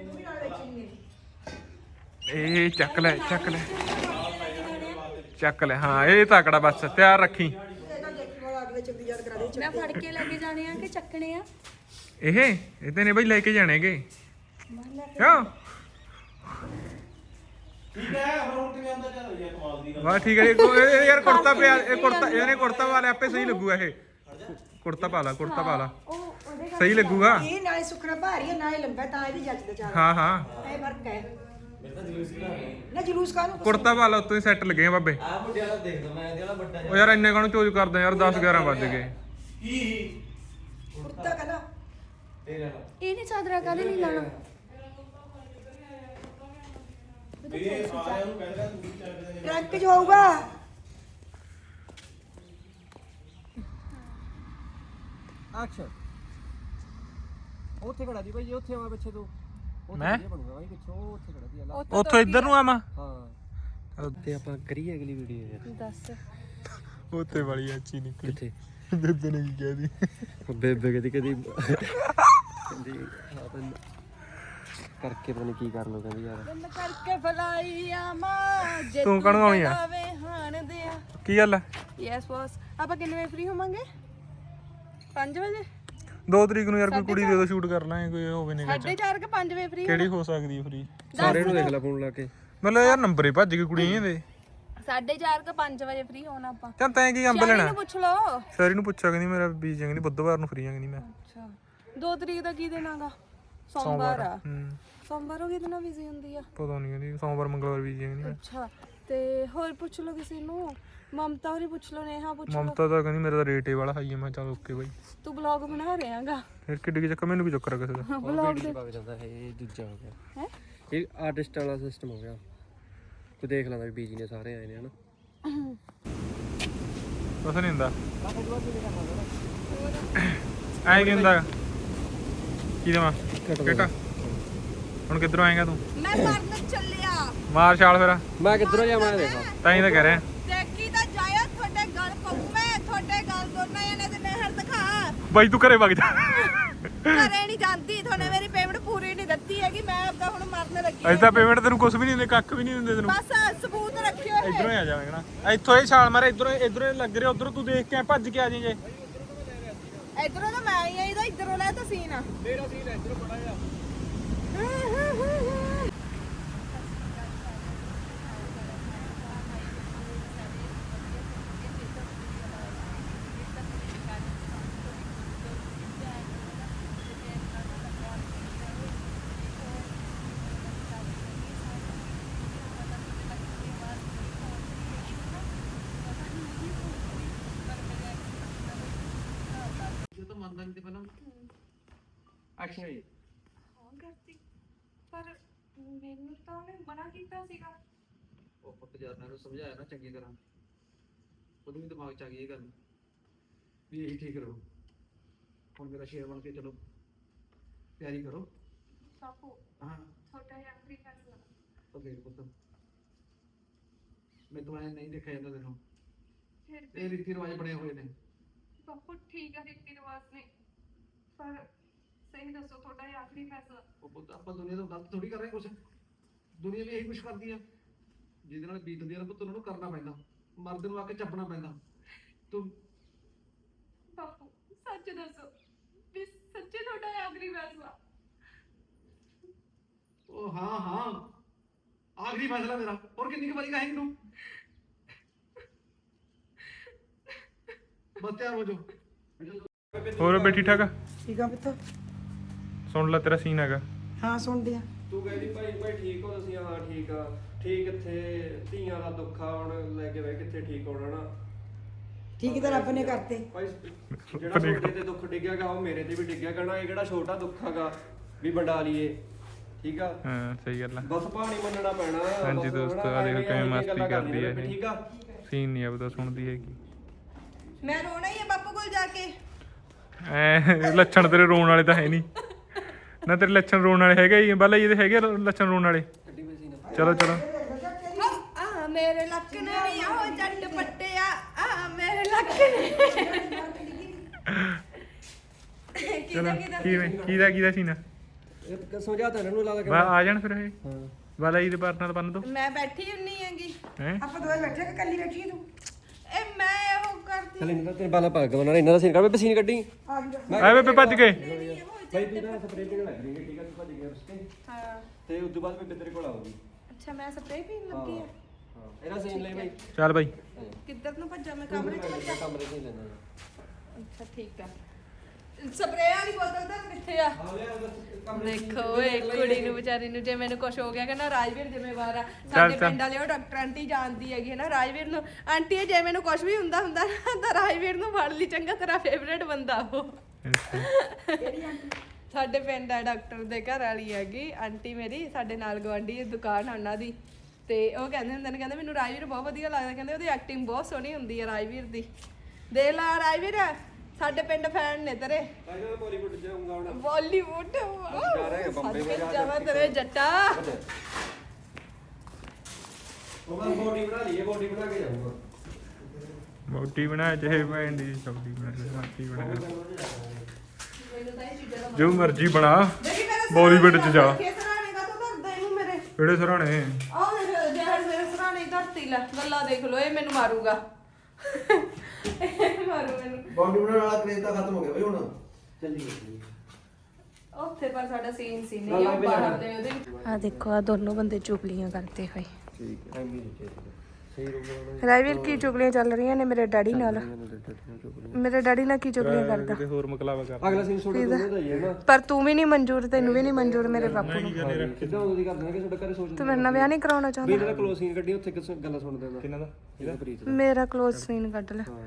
ਤੂੰ ਵੀ ਨਾਲ ਵੇਚਣੀ ਹੈ ਇਹ ਚੱਕ ਲੈ ਚੱਕ ਲੈ। ਚੱਕ ਲੈ ਹਾਂ ਇਹ ਤਕੜਾ ਬਸ ਤਿਆਰ ਰੱਖੀ। ਮੈਂ ਫੜ ਕੇ ਲੈ ਕੇ ਜਾਣੇ ਆ ਕਿ ਚੱਕਣੇ ਆ? ਇਹ ਇਹਦੇ ਨੇ ਬਈ ਲੈ ਕੇ ਜਾਣੇਗੇ ਕਿਉਂ ਠੀਕ ਹੈ ਹੁਣ ਕਿਵੇਂ ਆਉਂਦਾ ਚੱਲ ਯਾਰ ਕਮਾਲ ਦੀ ਗੱਲ। ਵਾਹ ਠੀਕ ਹੈ ਇਹ ਕੋ- ਇਹ ਯਾਰ ਕੁੜਤਾ ਪਿਆ ਇਹ ਕੁੜਤਾ ਇਹਨੇ ਕੁੜਤਾ ਵਾਲੇ ਆਪੇ ਸਹੀ ਲੱਗੂਗਾ ਇਹ। ਕੁੜਤਾ ਪਾ ਲਾ ਕੁੜਤਾ ਪਾ ਲਾ। ਉਹ ਉਹਦੇ ਸਹੀ ਲੱਗੂਗਾ? ਇਹ ਨਾਲੇ ਸੁਖਣਾ ਭਾਰੀ ਹੈ ਨਾਲੇ ਲੰਬਾ ਤਾਂ ਇਹਦੀ ਜੱਜ ਦਾ ਚਾਲ ਹਾਂ ਹਾਂ। ਇਹ ਫ਼ਰਕ ਹੈ। ਨਾ ਜਲੂਸ ਕਾਹਨੂੰ ਕੁੜਤਾ ਪਾ ਲਾ ਉੱਤੇ ਸੈੱਟ ਲੱਗੇ ਆ ਬਾਬੇ। ਆ ਮੁੰਡੇ ਵਾਲਾ ਦੇਖ ਲਓ ਮੈਂ ਇਹਦੇ ਵਾਲਾ ਵੱਡਾ ਉਹ ਯਾਰ ਇੰਨੇ ਕਾਹਨੂੰ ਚੋਜ ਕਰਦੇ ਯਾਰ 10 11 ਵੱਜ ਗਏ। ਕੁੜਤਾ ਕਹਿੰਦਾ ਤੇਰੇ ਵਾਲਾ ਇਹ ਨਹੀਂ ਚਾਦਰਾ ਕਾਹਦੇ ਨਹੀਂ ਲਾਣਾ ਟਰੱਕ ਚ ਹੋਊਗਾ। ਐਕਸ਼ਨ ਉੱਥੇ ਖੜਾ ਦੀ ਭਾਈ ਉੱਥੇ ਆਵਾ ਪਿੱਛੇ ਤੂੰ। ਮੈਂ? ਬਣੂਗਾ ਪਿੱਛੇ ਉੱਥੇ ਖੜਾ ਦੀ ਅੱਲਾ। ਉੱਥੋਂ ਇੱਧਰ ਨੂੰ ਆਵਾਂ ਹਾਂ। ਤੇ ਆਪਾਂ ਕਰੀਏ ਅਗਲੀ ਵੀਡੀਓ ਯਾਰ। ਦੱਸ। ਉੱਤੇ ਵਾਲੀ ਅੱਛੀ ਨਿਕਲੀ। ਕਿੱਥੇ ਬੇਬੇ ਨੇ ਕੀ ਕਹਿ ਦੀ ਬੇਬੇ ਕਦੀ ਕਦੀ ਕਹਿੰਦੀ ਹਾਂ ਤਾਂ ਕਰਕੇ ਪਤਾ ਨਹੀਂ ਕੀ ਕਰ ਲੋ ਕਹਿੰਦੀ ਯਾਰ। ਬੰਦ ਕਰਕੇ ਫਲਾਈ ਆਮਾ ਜੇ ਤੂੰ ਕਾਹਨੂੰ ਆਉਣੀ ਆ? ਹਾਣ ਕੀ ਗੱਲ ਹੈ? ਯੈਸ ਬੌਸ ਆਪਾਂ ਕਿੰਨੇ ਵਜੇ ਫ੍ਰੀ ਹੋਵਾਂਗੇ? 5 ਵਜੇ? 2 ਤਰੀਕ ਨੂੰ ਯਾਰ ਕੋਈ ਕੁੜੀ ਦੇ ਦੋ ਸ਼ੂਟ ਕਰ ਲਾਂਗੇ ਕੋਈ ਹੋਵੇ ਨਹੀਂ ਸਾਢੇ ਚਾਰ ਕੇ 5 ਵਜੇ ਫ੍ਰੀ ਕਿਹੜੀ ਹੋ ਸਕਦੀ ਹੈ ਫਰੀ ਸਾਰਿਆਂ ਨੂੰ ਦੇਖ ਲੈ ਫੋਨ ਲਾ ਕੇ। ਮਤਲਬ ਯਾਰ ਨੰਬਰ ਹੀ ਭੱਜ ਗਏ ਕੁੜੀਆਂ ਦੇ। ਸਾਢੇ ਚਾਰ ਕੇ 5 ਵਜੇ ਫ੍ਰੀ ਹੋਣਾ ਆਪਾਂ? ਚੱਲ ਤੈਂ ਕੀ ਅੰਬ ਲੈਣਾ? ਨੂੰ ਪੁੱਛ ਲਓ। ਸ਼ੈਰੀ ਨੂੰ ਪੁੱਛਿਆ ਕਹਿੰਦੀ ਮੇਰਾ ਬੀਜ ਕਹਿੰਦੀ ਬੁੱਧਵਾਰ ਨੂੰ ਫਰੀ ਆ ਕਹਿੰਦੀ ਮੈਂ। ਅੱਛਾ। 2 ਤਰੀਕ ਦਾ ਕੀ ਦਿਨ ਆਗਾ ਸੋਮਵਾਰ ਆ। ਹੂੰ। ਸੋਮਵਾਰ ਉਹ ਕਿਹਦੇ ਨਾਲ ਬਿਜ਼ੀ ਹੁੰਦੀ ਆ? ਪਤਾ ਨਹੀਂ ਕਹਿੰਦੀ ਸੋਮਵਾਰ ਮੰਗਲਵਾਰ ਬੀਜ ਕਹਿੰਦੀ ਮੈਂ। ਅੱਛਾ। ਤੇ ਹੋਰ ਪੁੱਛ ਲਓ ਕਿਸੇ ਨੂੰ। ਮਮਤਾ ਹੋਰੀ ਪੁੱਛ ਲਓ ਨੇਹਾ ਪੁੱਛ ਲਓ। ਮਮਤਾ ਤਾਂ ਕਹਿੰਦੀ ਮੇਰਾ ਤਾਂ ਰੇਟ ਹੀ ਵਾਲਾ ਹਾਈ ਹੈ ਮੈਂ ਚੱਲ ਓਕੇ ਬਾਈ। ਤੂੰ ਬਲੌਗ ਬਣਾ ਰਿਹਾਗਾ ਫਿਰ ਕਿੱਡੀ ਕੀ ਚੱਕਰ ਮੈਨੂੰ ਕੀ ਚੱਕਰ ਆ ਕਿਸੇ ਦਾ। ਬਲੌਗ ਦੇ। ਪੱਕ ਜਾਂਦਾ ਹੈ ਇਹ ਦੂਜਾ ਹੋ ਗਿਆ। ਹੈ? ਇਹ ਆਰਟਿਸਟ ਵਾਲਾ ਸਿਸਟਮ ਹੋ ਗਿਆ। ਤੂੰ ਦੇਖ ਲੈਂਦਾ ਵੀ ਬੀਜੀ ਨੇ ਸਾਰੇ ਆਏ ਨੇ ਹਨਾ? ਕੁਛ ਨਹੀਂ ਹੁੰਦਾ। ਐਂ ਕੀ ਹੁੰਦਾ ਕੀ ਦੇਵਾਂ? ਕਿਟਾ ਹੁਣ ਕਿੱਧਰੋਂ ਆਏਗਾ ਤੂੰ? ਮੈਂ ਮਰਨ ਚੱਲਿਆ। ਮਾਰ ਛਾਲ ਫਿਰ। ਮੈਂ ਕਿੱਧਰੋਂ ਜਾਵਾਂ ਦੇਖਾ ਤਾਂ ਹੀ ਤਾਂ ਕਹਿ ਰਿਹਾ ਦੇਖੀ ਤਾਂ ਜਾਇਆ ਤੁਹਾਡੇ ਗਲ ਪਊ ਮੈਂ ਤੁਹਾਡੇ ਗਲ ਦੋਨਾਂ ਜਣੇ ਦੇ ਨਹਿਰ ਦਿਖਾ ਬਾਈ ਤੂੰ ਘਰੇ ਵਗ ਜਾ। ਘਰੇ ਨਹੀਂ ਜਾਂਦੀ ਤੁਹਾਨੇ ਮੇਰੀ ਪੇਮੈਂਟ ਪੂਰੀ ਨਹੀਂ ਦਿੱਤੀ ਹੈਗੀ ਮੈਂ ਆਪਦਾ ਹੁਣ ਮਰਨ ਲੱਗੀ ਅਜੇ ਤਾਂ ਪੇਮੈਂਟ ਤੈਨੂੰ ਕੁਝ ਵੀ ਨਹੀਂ ਦਿੰਦੇ ਕੱਖ ਵੀ ਨਹੀਂ ਦਿੰਦੇ ਤੈਨੂੰ। ਬਸ ਸਬੂਤ ਰੱਖਿਓ ਇਹ। ਇਧਰੋਂ ਹੀ ਆ ਜਾਵੇਂਗਾ ਨਾ। ਇੱਥੋਂ ਇਹ ਛਾਲ ਮਾਰ ਇਧਰੋਂ ਇਧਰੋਂ ਲੱਗ ਰਿਹਾ ਉਧਰੋਂ ਤੂੰ ਦੇਖ ਕੇ ਐਂ ਭੱਜ ਕੇ ਆ ਜਾਈਂ ਜੇ। ਇਧਰੋਂ ਤਾਂ ਮੈਂ ਹੀ ਆ ਇਹਦਾ ਇਧਰੋਂ ਲੈ ਤਾਂ ਸੀਨ ਆ। ਮੇਰਾ ਸੀਨ ਇਧਰੋਂ ਬੜਾ ਆ। ਤਾਂ ਮੰਨਦਾ ਨਹੀਂ ਤੇ ਪਹਿਲਾਂ। ਐਕਸ਼ਨ ਹੈ ਹਾਂ ਕਰਤੀ। ਪਰ ਮੈਨੂੰ ਤਾਂ ਉਹਨੇ ਮਨਾ ਕੀਤਾ ਸੀਗਾ। ਉਹ ਪੁੱਤ ਜਦ ਮੈਂ ਉਹਨੂੰ ਸਮਝਾਇਆ ਨਾ ਚੰਗੀ ਤਰ੍ਹਾਂ। ਉਹਦੇ ਵੀ ਦਿਮਾਗ 'ਚ ਆ ਗਈ ਇਹ ਗੱਲ। ਵੀ ਇਹੀ ਠੀਕ ਰਹੋ। ਹੁਣ ਮੇਰਾ ਸ਼ੇਰ ਬਣ ਕੇ ਚਲੋ। ਤਿਆਰੀ ਕਰੋ। ਬਾਪੂ ਹਾਂ। ਤੁਹਾਡਾ ਆਖਰੀ ਫੈਸਲਾ ਤਾਂ ਫੇਰ ਪੁੱਤ। ਮੈਂ ਤਾਂ ਐਂ ਨਹੀਂ ਦੇਖਿਆ ਜਾਂਦਾ ਤੈਨੂੰ। ਫਿਰ ਇਹ ਰੀਤੀ ਰਿਵਾਜ ਬਣੇ ਹੋਏ ਨੇ। ਬਾਪੂ ਠੀਕ ਆ ਰੀਤੀ ਰਿਵਾਜ ਨੇ। ਪਰ ਸਹੀ ਦੱਸੋ ਤੁਹਾਡਾ ਇਹ ਆਖਰੀ ਫੈਸਲਾ? ਉਹ ਪੁੱਤ ਆਪਾਂ ਦੁਨੀਆ ਤੋਂ ਗਲਤ ਥੋੜੀ ਕਰ ਰਹੇ ਕੁਛ। ਦੁਨੀਆ ਵੀ ਇਹੀ ਕੁਛ ਕਰਦੀ ਆ। ਜਿਹਦੇ ਨਾਲ ਬੀਤਦੀ ਆ ਨਾ ਪੁੱਤ ਉਹਨਾਂ ਨੂੰ ਕਰਨਾ ਪੈਂਦਾ। ਮਰਦ ਨੂੰ ਆ ਕੇ ਚੱਪਣਾ ਪੈਂਦਾ। ਤੂੰ ਬਾਪੂ ਸੱਚ ਦੱਸੋ ਵੀ ਸੱਚੇ ਤੁਹਾਡਾ ਇਹ ਆਖਰੀ ਫੈਸਲਾ? ਉਹ ਹਾਂ ਹਾਂ। ਆਖਰੀ ਫੈਸਲਾ ਮੇਰਾ। ਹੋਰ ਕਿੰਨੀ ਕੁ ਵਾਰੀ ਕਹੇਂਗੀ ਤੂੰ? ਬਸ ਤਿਆਰ ਹੋ ਜਾਓ। ਹੋਰ ਬੇ ਠੀਕ ਠਾਕ ਆ? ਠੀਕ ਆ ਪੁੱਤ। ਸੁਣ ਲੈ ਤੇਰਾ ਸੀਨ ਹੈਗਾ। ਹਾਂ ਸੁਣਦੇ ਆ। ਤੂੰ ਕਹਿੰਦੀ ਭਾਈ ਭਾਈ ਠੀਕ ਹੋ ਤੁਸੀਂ? ਹਾਂ ਠੀਕ ਆ। ਠੀਕ ਕਿੱਥੇ ਧੀਆਂ ਦਾ ਦੁੱਖ ਆ ਹੁਣ ਲੈ ਕੇ ਬੈ ਕਿੱਥੇ ਠੀਕ ਹੋਣਾ ਨਾ? ਠੀਕ ਤਾਂ ਰੱਬ ਨੇ ਕਰਤੇ। ਭਾਈ ਜਿਹੜਾ ਤੇ ਦੁੱਖ ਡਿੱਗਿਆਗਾ ਉਹ ਮੇਰੇ ਤੇ ਵੀ ਡਿੱਗਿਆ ਕਰਨਾ ਇਹ ਕਿਹੜਾ ਛੋਟਾ ਦੁੱਖ ਹੈਗਾ ਵੀ ਵੰਡਾ ਲਈਏ। ਠੀਕ ਆ? ਹਾਂ ਸਹੀ ਗੱਲ ਆ। ਬਸ ਪਾਣੀ ਮੰਨਣਾ ਪੈਣਾ। ਹਾਂਜੀ ਬਸ ਦੋਸਤੋ, ਆਹ ਦੇਖੋ ਐਵੇਂ ਕਿਵੇਂ ਐਵੇਂ ਮਸਤੀ ਗੱਲਾਂ ਕਰਦੀ ਹੈ ਇਹ। ਠੀਕ ਆ? ਸੀਨ ਨਹੀਂ ਆਬਦਾ ਸੁਣਦੀ ਹੈਗੀ। ਮੈਂ ਰੋਣਾ ਹੀ ਹੈ ਬਾਪੂ ਕੋਲ ਜਾ ਕੇ। ਐ ਲੱਛਣ ਤੇਰੇ ਰੋਣ ਵਾਲੇ ਤਾਂ ਹੈ ਨਹੀਂ। ਨਾ ਤੇਰੇ ਲੱਛਣ ਰੋਣ ਵਾਲੇ ਹੈਗੇ ਹੀ ਬਾਲਾ ਜੀ ਦੇ ਹੈਗੇ ਲੱਛਣ ਰੋਣ ਵਾਲੇ। ਚਲੋ ਚਲੋ। ਆ ਮੇਰੇ ਲੱਕ ਨੇ ਨਹੀਂ ਉਹ ਜੱਟ ਪੱਟੇ ਆ ਆ ਮੇਰੇ ਲੱਕ ਨੇ। ਚਲੋ ਕਿਵੇਂ ਕਿਹਦਾ ਕਿਹਦਾ ਸੀਨ ਆ? ਇਹ ਸਮਝਾਤਾ ਇਹਨਾਂ ਨੂੰ ਲੱਗਦਾ ਬਾ ਆ ਜਾਣ ਫਿਰ ਇਹ। ਬਾਲਾ ਜੀ ਦੇ ਪਰ ਨਾਲ ਬੰਨ ਦੋ। ਮੈਂ ਬੈਠੀ ਹੁੰਨੀ ਹੈਗੀ। ਹੈ? ਆਪਾਂ ਦੋਵੇਂ ਬੈਠੇ ਕਿ ਕੱਲੀ ਬੈਠੀ ਹੈ ਤੂੰ? ਇਹ ਮੈਂ ਉਹ ਕਰਦੀ। ਚੱਲ ਇਹਨਾਂ ਦਾ ਤੇਰੇ ਬਾਲਾ ਪਾ ਗਵਨਾ ਇਹਨਾਂ ਦਾ ਸੀਨ ਕਰ ਬੇ ਸੀਨ ਕੱਢੀ। ਆ ਗਈ ਆਏ ਬੇਬੇ ਭੱਜ ਗਏ। ਭਾਈ ਤੂੰ ਨਾ ਸਪਰੇਅ ਤੇ ਲੱਗ ਰਹੀ ਹੈ ਠੀਕ ਆ ਤੂੰ ਭੱਜ ਗਿਆ ਉਸ ਤੇ। ਹਾਂ। ਤੇ ਉਸ ਤੋਂ ਬਾਅਦ ਬੇਬੇ ਤੇਰੇ ਕੋਲ ਆਊਗੀ। ਅੱਛਾ ਮੈਂ ਸਪਰੇਅ ਪੀਣ ਲੱਗੀ ਆ। ਹਾਂ ਇਹਦਾ ਸੀਨ ਲੈ ਭਾਈ ਚੱਲ ਬਾਈ। ਕਿੱਧਰ ਨੂੰ ਭੱਜਾਂ? ਮੈਂ ਕਮਰੇ 'ਚ ਭੱਜਾਂ? ਕਮਰੇ 'ਚ ਹੀ ਲੈਣਾ ਅੱਛਾ ਠੀਕ ਆ। ਸਪਰੇਅ ਵਾਲੀ ਬੋਤਲ ਤਾਂ ਕਿੱਥੇ ਆ? ਦੇਖੋ ਓਏ ਕੁੜੀ ਨੂੰ ਵਿਚਾਰੀ ਨੂੰ ਜੇ ਮੈਨੂੰ ਕੁਝ ਹੋ ਗਿਆ ਕਿ ਨਾ ਰਾਜਵੀਰ ਜ਼ਿੰਮੇਵਾਰ ਆ। ਸਾਡੇ ਚੱਲ। ਪਿੰਡ ਵਾਲੇ ਉਹ ਡਾਕਟਰ ਆਂਟੀ ਜਾਣਦੀ ਹੈਗੀ ਹੈ ਨਾ ਰਾਜਵੀਰ ਨੂੰ ਆਂਟੀ ਜੇ ਮੈਨੂੰ ਕੁਝ ਵੀ ਹੁੰਦਾ ਹੁੰਦਾ ਨਾ ਤਾਂ ਰਾਜਵੀਰ ਨੂੰ ਫੜ ਲਈ ਚੰਗਾ ਤੇਰਾ ਫੇਵਰੇਟ ਬੰਦਾ ਉਹ। ਸਾਡੇ ਪਿੰਡ ਆ ਡਾਕਟਰ ਦੇ ਘਰ ਵਾਲੀ ਹੈਗੀ ਆਂਟੀ ਮੇਰੀ ਸਾਡੇ ਨਾਲ ਗਵਾਂਢੀ ਦੁਕਾਨ ਆ ਉਹਨਾਂ ਦੀ। ਤੇ ਉਹ ਕਹਿੰਦੇ ਹੁੰਦੇ ਨੇ ਕਹਿੰਦੇ ਮੈਨੂੰ ਰਾਜਵੀਰ ਬਹੁਤ ਵਧੀਆ ਲੱਗਦਾ ਕਹਿੰਦੇ ਉਹਦੀ ਐਕਟਿੰਗ ਬਹੁਤ ਸੋਹਣੀ ਹੁੰਦੀ ਹੈ ਰਾਜਵੀਰ ਦੀ। ਦੇਖ ਲਾ ਰਾਜਵੀਰ। ਸਾਡੇ ਪਿੰਡ ਫੈਨ ਨੇ ਤੇਰੇ। ਬਾਲੀਵੁੱਡ ਜਾਊਂਗਾ ਹੁਣ ਬਾਲੀਵੁੱਡ ਜਾ ਰਹੇ ਹਾਂ ਬੰਬੇ ਸੱਚ ਜਾਵਾ ਤੇਰੇ ਜੱਟਾ। ਉਹ ਮੈਂ ਬੋਡੀ ਬਣਾ ਲਈਏ ਬੋਡੀ ਬਣਾ ਕੇ ਜਾਊਂਗਾ। ਮੋਟੀ ਬਣਾ ਚਾਹੇ ਭੈਣ ਦੀ ਸਬਜ਼ੀ ਬਣਾ ਚਾਹੇ ਮਾਟੀ ਬਣਾ। ਜੋ ਮਰਜ਼ੀ ਬਣਾ ਬਾਲੀਵੁੱਡ ਚ ਜਾ। ਸਰਾਣੇ ਤੂੰ ਮੇਰੇ। ਕਿਹੜੇ ਸਰਾਣੇ? ਆਹ ਦੇਖ ਮੇਰੇ ਸਰਾਣੇ ਧਰਤੀ ਲੈ ਗੱਲਾਂ ਦੇਖ ਲੋ ਇਹ ਮੈਨੂੰ ਮਾਰੂਗਾ। ਮਾਰੂ ਮੈਨੂੰ। ਬਾਡੀ ਬਣਾਉਣ ਵਾਲਾ ਕ੍ਰੇਜ਼ ਤਾਂ ਖਤਮ ਹੋ ਗਿਆ ਬਈ ਹੁਣ। ਚੱਲੀ ਗਈ ਉੱਥੇ ਪਰ ਸਾਡਾ ਸੀਨ ਸੀ ਨਹੀਂ ਉਹ ਬਾਹਰ ਦੇ ਉਹਦੇ ਆ ਦੇਖੋ ਆ ਦੋਨੋਂ ਬੰਦੇ ਚੁਗਲੀਆਂ ਕਰਦੇ ਹੋਏ। ਠੀਕ ਐ ਵੀ ਸਹੀ ਰੋਗ ਰਾਜਵੀਰ ਕੀ ਚੁਗਲੀਆਂ ਚੱਲ ਰਹੀਆਂ ਨੇ ਮੇਰੇ ਡੈਡੀ ਨਾਲ? ਮੇਰੇ ਡੈਡੀ ਨਾਲ ਕੀ ਚੁਗਲੀਆਂ ਕਰਦਾ? ਤੇ ਹੋਰ ਮਕਲਾਵਾ ਕਰ। ਅਗਲਾ ਸੀਨ ਛੋਟਾ ਦੋਨੋਂ ਦਾ ਹੀ ਹੈ ਨਾ। ਪਰ ਤੂੰ ਵੀ ਨਹੀਂ ਮਨਜ਼ੂਰ ਤੈਨੂੰ ਵੀ ਨਹੀਂ ਮਨਜ਼ੂਰ ਮੇਰੇ ਬਾਪੂ ਨੂੰ। ਕਿੱਦਾਂ ਉਦੋਂ ਦੀ ਕਰਦਾ ਕਿ ਤੁਹਾਡੇ ਘਰੇ ਸੋਚ ਤੂੰ ਮੇਰੇ ਨਾਲ ਵਿਆਹ ਨਹੀਂ ਕਰਾਉਣਾ ਵੀ ਚਾਹੁੰਦਾ ਇਹਦਾ ਕਲੋਜ਼ ਸੀਨ ਕੱਢੀ ਉੱਥੇ ਕਿਸ ਗੱਲਾਂ ਸੁਣਦੇ ਮੈਂ ਕਿੰਨਾ ਦਾ? ਇਹਦਾ ਪ੍ਰੀਤ ਮੇਰਾ ক্লোਜ਼ ਸੀਨ ਕੱਢ ਲੈ। ਹਾਂ।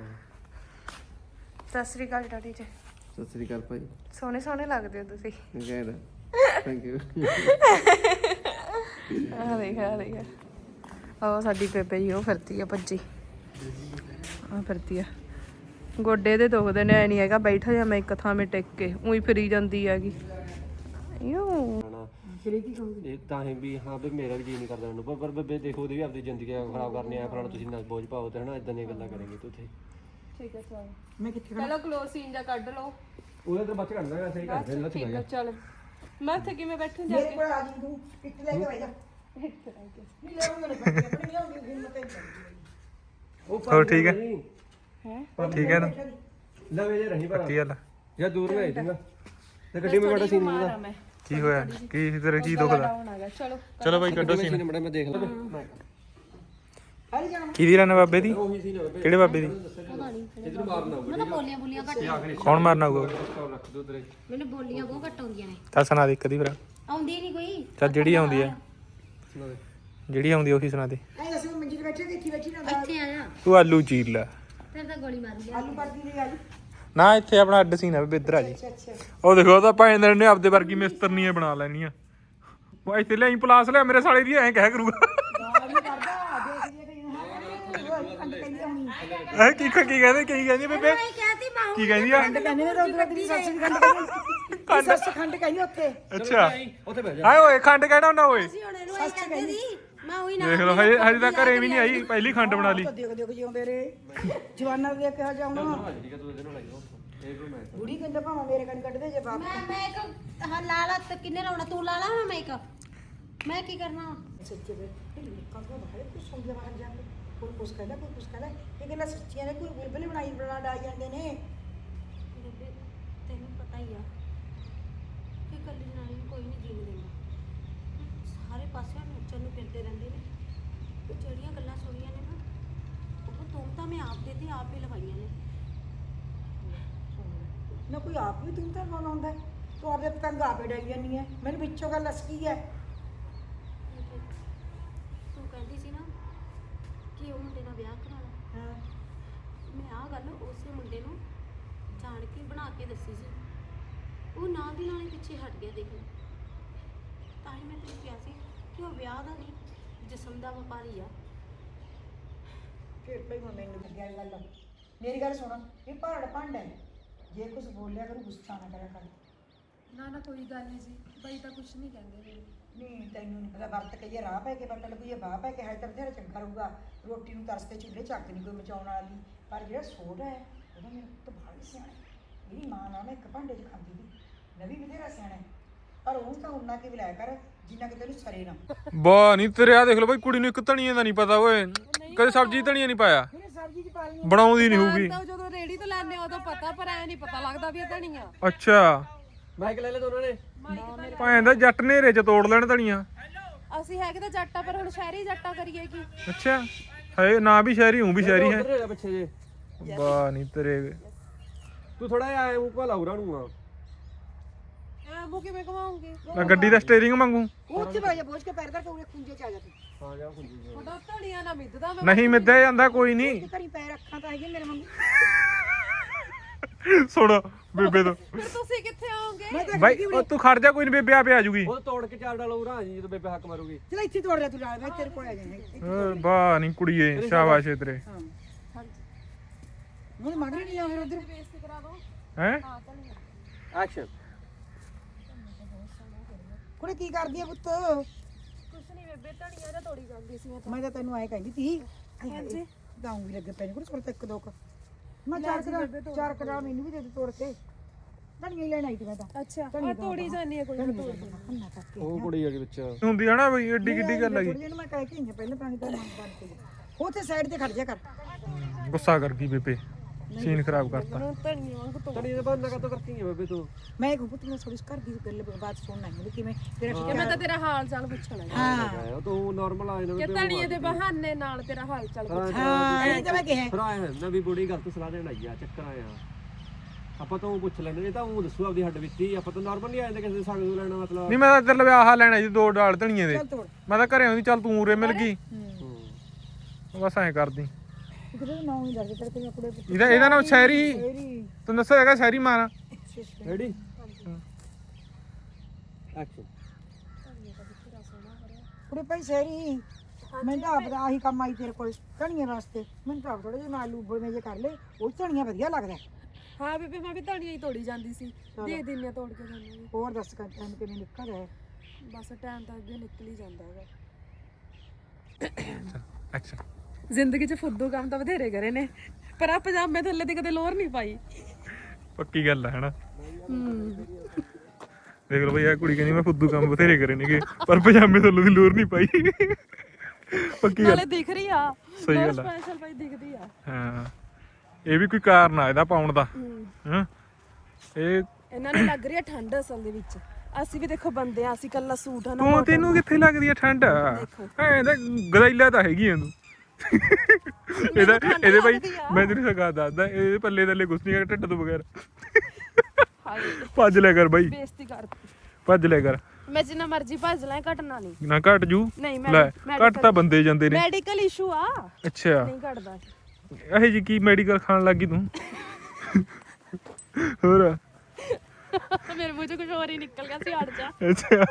ਸਤਿ ਸ੍ਰੀ ਅਕਾਲ ਡੈਡੀ ਜੀ। ਸਤਿ ਸ੍ਰੀ ਅਕਾਲ ਭਾਈ। ਸੋਹਣੇ ਸੋਹਣੇ ਲੱਗਦੇ ਹੋ ਤੁਸੀਂ। ਗੈਰ ਥੈਂਕ ਯੂ ਆ ਦੇਖ ਆ ਦੇਖ। ਉਹ ਸਾਡੀ ਬੇਬੇ ਜੀ ਉਹ ਫਿਰਦੀ ਆ ਭੱਜੀ। ਆ ਫਿਰਦੀ ਆ। ਗੋਡੇ ਦੇ ਦੁਖਦੇ ਨੇ ਐ ਨਹੀਂ ਹੈਗਾ ਬੈਠਾ ਜਾਂ ਮੈਂ ਇੱਕ ਥਾਂ 'ਤੇ ਟਿਕ ਕੇ ਉਹੀ ਫਿਰੀ ਜਾਂਦੀ ਹੈਗੀ। ਯੂ ਇਹ ਤਾਂ ਹੀ ਵੀ ਹਾਂ ਵੀ ਮੇਰਾ ਵੀ ਜੀ ਨਹੀਂ ਕਰਦਾ ਮੈਨੂੰ ਪਰ- ਪਰ ਬੇਬੇ ਦੇਖੋ ਉਹਦੀ ਵੀ ਆਪਣੀ ਜ਼ਿੰਦਗੀ ਖਰਾਬ ਕਰਨੀ ਆ ਫਲਾਣਾ ਤੁਸੀਂ ਨਾ ਬੋਝ ਪਾਓ ਤੇ ਹਨਾ ਇਦਾਂ ਦੀਆਂ ਗੱਲਾਂ ਕਰੇਂਗੇ ਤੂੰ ਉੱਥੇ। ਠੀਕ ਹੈ ਚਲ। ਮੈਂ ਕਿੱਥੇ ਚਲੋ ক্লোਜ਼ ਸੀਨ ਜਾਂ ਕੱਢ ਲਓ। ਉਹਦੇ ਤੇ ਬੱਚ ਕੱਢਦਾ ਸਹੀ ਕਰਦੇ ਨੇ ਠੀਕ ਹੈ ਚਲ। ਮੈਂ ਇੱਥੇ ਕਿਵੇਂ ਬੈਠੂ ਜਾ ਮੇਰੇ ਕੇ? ਕੋਲ ਆ ਜੀ ਤੂੰ ਕਿੱਟ ਲੈ ਕੇ ਬਹਿ ਜਾ। ਨਹੀਂ ਲੈ ਉਹ ਨਹੀਂ ਪੱਕੀ ਨਹੀਂ ਆਉਂਦੀ ਹੁਣ ਮੈਂ ਉਹ ਹੋਰ ਠੀਕ ਹੈ? ਹੈ? ਠੀਕ ਹੈ ਨਾ? ਲਵੇ ਜੇ ਰਹੀ ਪਰ ਕੀ ਹਾਲ ਆ? ਜਾਂ ਦੂਰ ਮੈਂ ਆਈਂਗਾ ਤੇ ਗੱਡੀ ਮੈਂ ਬੜਾ ਸੀਨ ਮਿਲਦਾ ਮੈਂ ਕੀ ਹੋਇਆ? ਕੀ ਤੇਰੇ ਕੀ ਦੁਖਦਾ ਡਾਊਨ ਆ ਗਿਆ। ਚਲੋ ਚਲੋ ਬਾਈ ਕੱਢੋ ਸੀਨ ਸੀਨ ਬੜਾ ਮੈਂ ਦੇਖ ਲਾਂ। ਕਿਹਦੀ ਰਨ ਬਾਬੇ ਦੀ? ਕਿਹੜੇ ਬਾਬੇ ਦੀ? ਇਧਰ ਮਾਰਨਾ ਹੋਊਗਾ ਬੋਲੀਆਂ ਬੋਲੀਆਂ ਘੱਟ ਕੌਣ ਮਾਰਨਾ ਹੋਊਗਾ? ਰੱਖ ਦੋ ਤੇਰੇ ਮੈਨੂੰ ਬੋਲੀਆਂ ਬਹੁਤ ਘੱਟ ਆਉਂਦੀਆਂ ਨੇ। ਤਾਂ ਸੁਣਾ ਦੇ ਕਦੀ ਫਿਰ ਆਉਂਦੀ ਨਹੀਂ ਕੋਈ। ਚੱਲ ਜਿਹੜੀ ਆਉਂਦੀ ਆ। ਜਿਹੜੀ ਆਉਂਦੀ ਆ ਉਹੀ ਸੁਣਾ ਦੇ। ਐ ਦੱਸ ਮੰਜੀ ਤੇ ਬੈਠੇ ਇੱਥੇ ਬੈਠੀ ਨਾ ਇੱਥੇ ਆ ਜਾ। ਤੂੰ ਆਲੂ ਚੀਰ ਲੈ। ਫਿਰ ਤਾਂ ਗੋਲੀ ਮਾਰ ਲਿਆ ਆਲੂ ਪੜਦੀ ਨਹੀਂ ਆਲੂ ਨਾ ਇੱਥੇ ਆਪਣਾ ਅੱਡ ਸੀਨ ਆ ਵੀ ਇੱਧਰ ਆ ਜੀ। ਉਹ ਦੇਖੋ ਉਹ ਤਾਂ ਭਾਵੇਂ ਦੇ ਨੇ ਆਪਦੇ ਵਰਗੀ ਮਿਸਤਰਨੀਆਂ ਬਣਾ ਲੈਣੀਆਂ। ਉਹ ਇੱਥੇ ਲਿਆਈ ਪਲਾਸ ਲਿਆ ਮੇਰੇ ਸਾਲੇ ਦੀ ਐਂ ਕਹਿ ਕਰੂਗਾ ਗਾਲ ਨਹੀਂ ਕਰਦਾ ਦੇਖ ਲਈ ਕਿ ਹਾਂ ਉਹ ਖੰਡ ਕਹਿੰਦੀ ਹੋਣੀ ਐ ਕੀ ਕੀ ਕਹਿੰਦੇ ਕੀ ਕਹਿੰਦੀ ਬੇਬੇ? ਮੈਂ ਕਹਤੀ ਮਾਂ ਕੀ ਕਹਿੰਦੀ ਆ? ਕਹਿੰਦੇ ਨੇ ਉਧਰ ਤੇਰੀ ਸੱਸ ਦੀ ਖੰਡ ਕਹਿੰਦੀ ਸੱਸ ਖੰਡ ਕਹਿੰਦੀ ਉੱਥੇ ਅੱਛਾ। ਉੱਥੇ ਬਹਿ ਜਾ। ਆਏ ਓਏ ਖੰਡ ਕਹਿਣਾ ਹੁੰਦਾ ਓਏ ਹੁਣ ਇਹਨੂੰ ਇਹ ਕਹਿੰਦੇ ਸੀ ਮੈਂ ਉਹੀ ਨਾ ਦੇਖ ਲਓ ਹਜੇ ਹਜੇ ਤਾਂ ਘਰੇ ਵੀ ਨਹੀਂ ਆਈ ਪਹਿਲੀ ਖੰਡ ਬਣਾ ਲਈ। ਦੇਖ ਦੇਖ ਜਿਉਂਦੇ ਰੇ ਜਵਾਨਾਂ ਦੇ ਕਿਹਾ ਜਾਉਣਾ ਬੁੜੀ ਕਹਿੰਦਾ ਭਾਵੇਂ ਮੇਰੇ ਕੰਨ ਕੱਢ ਦੇ ਜੇ ਬਾਪ। ਮੈਂ ਮੈਂ ਇੱਕ ਹਾਂ ਲਾ ਲਾ ਤੇ ਕਿੰਨੇ ਲਾਉਣਾ? ਤੂੰ ਲਾ ਲਾ ਮੈਂ ਮੈਂ ਕੀ ਕਰਨਾ? ਸੱਚੇ ਬਾਹਰ ਬਾਹਰ ਜਾ ਕੇ ਕੋਈ ਕੁਛ ਕਹਿੰਦਾ ਕੋਈ ਕੁਛ ਕਹਿੰਦਾ। ਇਹ ਗੱਲਾਂ ਸੱਚੀਆਂ ਨੇ ਕੋਈ ਬੁਲਬੁਲ ਬਣਾਈ ਬਣਾ ਡਾ ਜਾਂਦੇ ਨੇ। ਬੇਬੇ ਤੈਨੂੰ ਪਤਾ ਹੀ ਆ ਕਿ ਕੱਲੀ ਜਨਾਨੀ ਨੂੰ ਕੋਈ ਨਹੀਂ ਜੀਣ ਦਿੰਦਾ। ਸਾਰੇ ਪਾਸੇ ਨੱਚਣ ਨੂੰ ਫਿਰਦੇ ਰਹਿੰਦੇ ਨੇ। ਤੇ ਜਿਹੜੀਆਂ ਗੱਲਾਂ ਸੁਣੀਆਂ ਨੇ ਨਾ ਉਹ ਤੂੰ ਤਾਂ ਮੈਂ ਆਪ ਦੇ ਤੇ ਆਪ ਹੀ ਲਵਾਈਆਂ ਨੇ। ਨਾ ਕੋਈ ਆਪ ਵੀ ਤੂੰ ਤਾਂ ਹੈ। ਤੂੰ ਆਪਦੇ ਪਤੰਗ ਆਪੇ ਡਾਈ ਜਾਂਦੀ ਹੈ। ਮੈਨੂੰ ਪਿੱਛੋਂ ਗੱਲ ਦੱਸ ਕੀ ਹੈ ਤੂੰ ਕਹਿੰਦੀ ਸੀ ਨਾ ਕਿ ਉਹ ਮੁੰਡੇ ਨਾਲ ਵਿਆਹ ਕਰਾ ਲਾ ਹਾਂ। ਮੈਂ ਆਹ ਗੱਲ ਉਸੇ ਮੁੰਡੇ ਨੂੰ ਜਾਣ ਕੇ ਬਣਾ ਕੇ ਦੱਸੀ ਸੀ। ਉਹ ਨਾਲ ਦੀ ਨਾਲ ਹੀ ਪਿੱਛੇ ਹਟ ਗਿਆ ਦੇਖ ਤਾਂ ਹੀ ਮੈਂ ਤੈਨੂੰ ਕਿਹਾ ਸੀ ਕਿ ਉਹ ਵਿਆਹ ਦਾ ਨਹੀਂ ਜਿਸਮ ਦਾ ਵਪਾਰੀ ਆ। ਫਿਰ ਭਾਈ ਹੁਣ ਮੈਨੂੰ ਲੱਗਿਆ ਇਹ ਗੱਲ। ਮੇਰੀ ਗੱਲ ਸੁਣ ਇਹ ਭਾੜ ਭੰਡ ਹੈ। ਜੇ ਕੁਝ ਬੋਲਿਆ ਕਰੂ ਗੁੱਸਾ ਨਾ ਕਰਿਆ ਕਰ। ਨਾ ਨਾ ਕੋਈ ਗੱਲ ਨਹੀਂ ਜੀ। ਬਈ ਤਾਂ ਕੁਝ ਨਹੀਂ ਕਹਿੰਦੇ ਨਹੀਂ ਤੈਨੂੰ ਨਹੀਂ ਪਤਾ ਵਰਤ ਕਈਏ ਰਾਹ ਪੈ ਕੇ ਵਰਤ ਲਗੂਏ ਬਾਹ ਪੈ ਕੇ ਹੈ ਤਾਂ ਬਥੇਰਾ ਚੰਗਾ ਰਹੂਗਾ। ਰੋਟੀ ਨੂੰ ਤਰਸਤੇ ਚੁੱਲ੍ਹੇ ਚੱਕ ਨਹੀਂ ਕੋਈ ਮਚਾਉਣ ਵਾਲੀ। ਪਰ ਜਿਹੜਾ ਸੋਡਾ ਹੈ ਉਹਦਾ ਮੇਰੇ ਤੋਂ ਬਾਹਰ ਵੀ ਸਿਆਣਾ ਹੈ। ਮੇਰੀ ਮਾਂ ਨਾਲ ਇੱਕ ਭਾਂਡੇ 'ਚ ਖਾਂਦੀ ਸੀ ਨਵੀਂ ਬਥੇਰਾ ਸਿਆਣਾ ਹੈ। ਪਰ ਉਹ ਤਾਂ ਉਨਾ ਕੀ ਵਿਲਾਇਆ ਕਰ ਜਿੰਨਾ ਕਿ ਤੈਨੂੰ ਸਰੇ ਨਾ। ਬਾ ਨਹੀਂ ਤੇਰੇ ਆ ਦੇਖ ਲਓ ਬਾਈ ਕੁੜੀ ਨੂੰ ਇੱਕ ਧਣੀਏ ਦਾ ਨਹੀਂ ਪਤਾ ਓਏ। ਕਦੇ ਸਬਜ਼ੀ ਧਣੀਏ ਨਹੀਂ ਪਾਇਆ? ਮੇਰੇ ਸਬਜ਼ੀ 'ਚ ਪਾ ਲਈ ਬਣਾਉਂਦੀ ਨਹੀਂ ਹੋਊਗੀ। ਤਾਂ ਜਦੋਂ ਰੇੜੀ ਤੋਂ ਲੈਣੇ ਉਦੋਂ ਪਤਾ ਪਰ ਐ ਨਹੀਂ ਪਤਾ ਲੱਗਦਾ ਵੀ ਇਹ ਧਣੀਆਂ ਅੱਛਾ। ਮਾਈਕ ਲੈ ਲੈ ਦੋਨਾਂ ਨੇ। ਭਾਵੇਂ ਦਾ ਜੱਟ ਨੇਰੇ ਚ ਤੋੜ ਲੈਣ ਧਣੀਆਂ ਅਸੀਂ ਹੈਗੇ ਤਾਂ ਜੱਟਾ ਪਰ ਹੁਣ ਸ਼ਹਿਰੀ ਜੱਟਾ ਕਰੀਏ ਕੀ? ਅੱਛਾ। ਹੈ ਨਾ ਵੀ ਸ਼ਹਿਰੀ ਹੂੰ ਵੀ ਸ਼ਹਿਰੀ ਹੈ। ਪਿੱਛੇ ਜੇ। ਬਾ ਨਹੀਂ ਤੇਰੇ ਤੂੰ ਥੋੜਾ ਜਿਹਾ ਆਏ ਮੂੰਹ ਭਲਾ ਉਰਾਂ ਨੂੰ ਆ। ਐ ਮੂੰਹ ਕਿਵੇਂ ਘਵਾਉਂਗੇ ਮੈਂ ਗੱਡੀ ਦਾ ਸਟੀਅਰਿੰਗ ਮੰਗੂ। ਉੱਥੇ ਬਹਿ ਜਾ ਬੋਝ ਕੇ ਪੈਰ ਧਰ ਕੇ ਉਹਨੇ ਖੁੰਝੇ 'ਚ ਆ ਜਾ ਤੂੰ। ਹਾਂ ਜਾ ਖੁੰਜੀ ਜਾ। ਉਹਦਾ ਧਣੀਆਂ ਨਾ ਮਿੱਧਦਾ ਮੈਂ ਨਹੀਂ ਮਿੱਧਿਆ ਜਾਂਦਾ ਕੋਈ ਨਹੀਂ। ਘਰੀ ਪੈਰ ਅੱਖਾਂ ਤਾਂ ਹੈਗੀਆਂ ਮੇਰੇ ਵਾਂਗੂ। ਸੁਣ ਬੇਬੇ ਤੋਂ ਫਿਰ ਤੁਸੀਂ ਕਿੱਥੇ ਆਓਗੇ? ਬਾਈ ਉਹ ਤੂੰ ਖੜ ਜਾ ਕੋਈ ਨਹੀਂ ਬੇਬੇ ਆਪੇ ਆ ਜੂਗੀ। ਉਹ ਤੋੜ ਕੇ ਚਾਰ ਡਾਲ ਉਰਾਂ ਆ ਜੀ ਜਦੋਂ ਬੇਬੇ ਹੱਕ ਮਾਰੂਗੀ। ਚਲ ਇੱਥੇ ਤੋੜ ਲੈ ਤੂੰ ਨਾਲ ਮੈਂ ਤੇਰੇ ਕੋਲ ਆ ਜਾਣਾ। ਬਾ ਨਹੀਂ ਕੁੜੀਏ ਸ਼ਾਬਾਸ਼ ਏ ਤੇਰੇ। ਹਾਂ। ਹੁਣ ਮੰਗ ਨਹੀਂ ਆਉਂਦੇ ਉਧਰ। ਹੈ? ਐਕਸ਼ਨ ਕੁੜੇ ਕੀ ਕਰਦੀ ਆ ਪੁੱਤ? ਕੁਛ ਨਹੀਂ ਬੇਬੇ ਧਣੀਆਂ ਜਾਂ ਤੋੜੀ ਜਾਂਦੀ ਸੀ ਮੈਂ ਤਾਂ। ਤੈਨੂੰ ਆਏ ਕਹਿੰਦੀ ਤੀ ਹਾਂਜੀ। ਦਾਉਂਗੀ ਲੱਗੇ ਪੈਣ ਕੁੜੇ ਸੁਰਤ ਇੱਕ ਦੋ ਕ। ਮੈਂ ਚਾਰ ਕਰਾ ਚਾਰ ਕਰਾ ਮੈਨੂੰ ਵੀ ਦੇ ਦੇ ਤੋੜ ਕੇ। ਧਨੀਆ ਹੀ ਲੈਣ ਆਈ ਤੀ ਮੈਂ ਤਾਂ। ਅੱਛਾ ਆ ਤੋੜੀ ਜਾਨੀ ਹੈ ਕੋਈ ਨਾ ਤੋੜ ਦੇ ਅੰਨਾ ਕਰਕੇ ਉਹ ਕੁੜੀ ਆ ਵਿੱਚ। ਹੁੰਦੀ ਆ ਨਾ ਬਈ ਏਡੀ ਕਿੱਡੀ ਗੱਲ ਹੈਗੀ। ਥੋੜੀ ਜਿਹੀ ਮੈਂ ਕਹਿ ਕੇ ਆਈ ਹਾਂ ਪਹਿਲਾਂ ਤਾਂ ਹੀ ਤਾਂ ਮਨ ਬਣ ਕੇ। ਉੱਥੇ ਸਾਈਡ ਤੇ ਖੜ ਜਾ ਕਰ। ਗੁੱਸਾ ਕਰ ਗਈ ਬੇਬੇ। ਸੀਨ ਖਰਾਬ ਕਰਤਾ। ਤੜੀ ਦੇ ਬੰਦ ਕਾ ਕਰਤੀ ਹੈ ਬੇਬੇ ਤੂੰ? ਮੈਂ ਇੱਕ ਪੁੱਤ ਮੈਂ ਥੋੜੀ ਘਰ ਦੀ ਗੱਲ ਬਾਤ ਸੁਣਨਾ ਹੈ ਕਿਵੇਂ ਤੇਰਾ ਕਿ ਮੈਂ ਤਾਂ ਤੇਰਾ ਹਾਲ ਚਾਲ ਪੁੱਛਣਾ ਹੈ। ਹਾਂ ਉਹ ਤੂੰ ਨਾਰਮਲ ਆ ਜਾਣਾ ਕਿ ਧਣੀਏ ਦੇ ਬਹਾਨੇ ਨਾਲ ਤੇਰਾ ਹਾਲ ਚਾਲ ਪੁੱਛਣਾ ਹਾਂ ਇਹ ਤਾਂ ਮੈਂ ਕਿਹਾ। ਫਿਰ ਆਇਆ ਨਾ ਵੀ ਬੁੜੀ ਗਲਤ ਸਲਾਹ ਦੇਣ ਆਈ ਆ ਚੱਕਰ ਆਇਆ। ਆਪਾਂ ਤਾਂ ਉਹ ਪੁੱਛ ਲੈਂਦੇ ਇਹ ਤਾਂ ਉਹ ਦੱਸੂ ਆਪਦੀ ਹੱਡ ਵਿੱਚ ਹੀ ਆਪਾਂ ਤਾਂ ਨਾਰਮਲ ਨਹੀਂ ਆ ਜਾਂਦੇ ਕਿਸੇ ਦੇ ਸੰਗ ਨੂੰ ਲੈਣਾ ਮਤਲਬ। ਨਹੀਂ ਮੈਂ ਤਾਂ ਤੇਰੇ ਲਈ ਆਹ ਲੈਣਾ ਜੀ ਦੋ ਡਾਲ ਧਣੀਏ ਦੇ। ਮੈਂ ਤਾਂ ਘਰੇ ਆਉਂਦੀ ਚੱਲ ਤੂੰ ਉਰੇ ਮਿਲ ਗਈ। ਹੂੰ। ਬਸ ਐਂ ਕਰਦੀ। ਹੀ ਦੱਸ ਤੇ ਇਹਦਾ ਇਹਦਾ ਨਾਮ ਸ਼ਹਿਰੀ ਮੇਰੀ ਤੈਨੂੰ ਦੱਸਿਆ ਹੈਗਾ ਸ਼ਹਿਰੀ ਮਾਰਾ ਰੈਡੀ ਐਕਸ਼ਨ ਕੁੜੇ ਭਾਈ ਮੈਂ ਤਾਂ ਆਪ ਦਾ ਆਹੀ ਕੰਮ ਆਈ ਤੇਰੇ ਕੋਲ ਧਣੀਆਂ ਵਾਸਤੇ। ਮੈਂ ਤਾਂ ਥੋੜੇ ਜਿਹੇ ਆਲੂ ਬੋਲੇ ਜੇ ਕਰ ਲੈ ਉਹ ਧਣੀਆਂ ਵਧੀਆ ਲੱਗਦਾ। ਹਾਂ ਬੇਬੇ ਮੈਂ ਵੀ ਧਣੀਆਂ ਹੀ ਤੋੜੀ ਜਾਂਦੀ ਸੀ। ਦੇ ਦਿੰਨੇ ਤੋੜ ਕੇ ਜਾਂਦੀ ਹੋਰ ਦੱਸ ਕਰ ਟਾਈਮ ਕਿਵੇਂ ਨਿਕਲ ਰਿਹਾ? ਬਸ ਟਾਈਮ ਤਾਂ ਅੱਗੇ ਨਿਕਲ ਹੀ ਜਾਂਦਾ ਹੈਗਾ। ਅੱਛਾ। ਜ਼ਿੰਦਗੀ 'ਚ ਫੁੱਦੂ ਕੰਮ ਤਾਂ ਬਥੇਰੇ ਕਰੇ ਨੇ ਪਰ ਆ ਪਜਾਮੇ ਥੱਲੇ ਤੇ ਕਦੇ ਲੋਰ ਨਹੀਂ ਪਾਈ। ਪੱਕੀ ਗੱਲ ਹੈ ਹਨਾ? ਦੇਖ ਲਓ ਬਈ ਆ ਕੁੜੀ ਕਹਿੰਦੀ ਮੈਂ ਫੁੱਦੂ ਕੰਮ ਬਥੇਰੇ ਕਰੇ ਨੇਗੇ ਪਰ ਪਜਾਮੇ ਥੱਲੋਂ ਦੀ ਲੋਰ ਨਹੀਂ ਪਾਈ। ਪੱਕੀ ਗੱਲ। ਨਾਲੇ ਦਿਖ ਰਹੀ ਆ। ਸਹੀ ਗੱਲ ਆ। ਸਪੈਸ਼ਲ ਭਾਈ ਦਿਖਦੀ ਆ। ਹਾਂ। ਇਹ ਵੀ ਕੋਈ ਕਾਰਨ ਆ ਇਹਦਾ ਪਾਉਣ ਦਾ। ਹੂੰ। ਹਾਂ। ਇਹ ਇਹਨਾਂ ਨੂੰ ਲੱਗ ਰਹੀ ਆ ਠੰਡ ਅਸਲ ਦੇ ਵਿੱਚ। ਅਸੀਂ ਵੀ ਦੇਖੋ ਬੰਦੇ ਆ ਅਸੀਂ ਕੱਲਾ ਸੂਟ ਹਨਾ ਤੂੰ ਤੈਨੂੰ ਕਿੱਥੇ ਲੱਗਦੀ ਆ ਠੰਡ? ਐ ਤਾਂ ਗਦੈਲਾ ਤਾਂ ਹੈਗੀ ਐ ਤੂੰ ਇਹਦਾ ਇਹਦੇ ਭਾਈ ਮੈਂ ਤੈਨੂੰ ਸਗਾ ਦੱਸਦਾ ਇਹਦੇ ਪੱਲੇ ਥੱਲੇ ਕੁਛ ਨਹੀਂ ਹੈਗਾ ਢਿੱਡ ਤੋਂ ਬਗੈਰ। ਹਾਏ। ਭੱਜ ਲੈ ਕਰ ਬਾਈ। ਬੇਇੱਜ਼ਤੀ ਕਰਤੀ ਭੱਜ ਲੈ ਕਰ। ਮੈਂ ਜਿੰਨਾ ਮਰਜ਼ੀ ਭੱਜ ਲਾਂ ਘਟਣਾ ਨਹੀਂ। ਨਾ ਘਟ ਜੂ। ਨਹੀਂ ਲੈ ਮੈਂ ਘਟ ਤਾਂ ਬੰਦੇ ਜਾਂਦੇ ਨੇ। ਮੈਡੀਕਲ ਇਸ਼ੂ ਆ। ਅੱਛਾ। ਨਹੀਂ ਘਟਦਾ। ਇਹ ਜੀ ਕੀ ਮੈਡੀਕਲ ਖਾਣ ਲੱਗੀ ਤੂੰ? ਹੋਰ? ਮੇਰੇ ਮੂੰਹ ਚੋਂ ਕੁਝ ਹੋਰ ਹੀ ਨਿਕਲ ਗਿਆ ਸੀ ਹਟ ਜਾ। ਅੱਛਾ।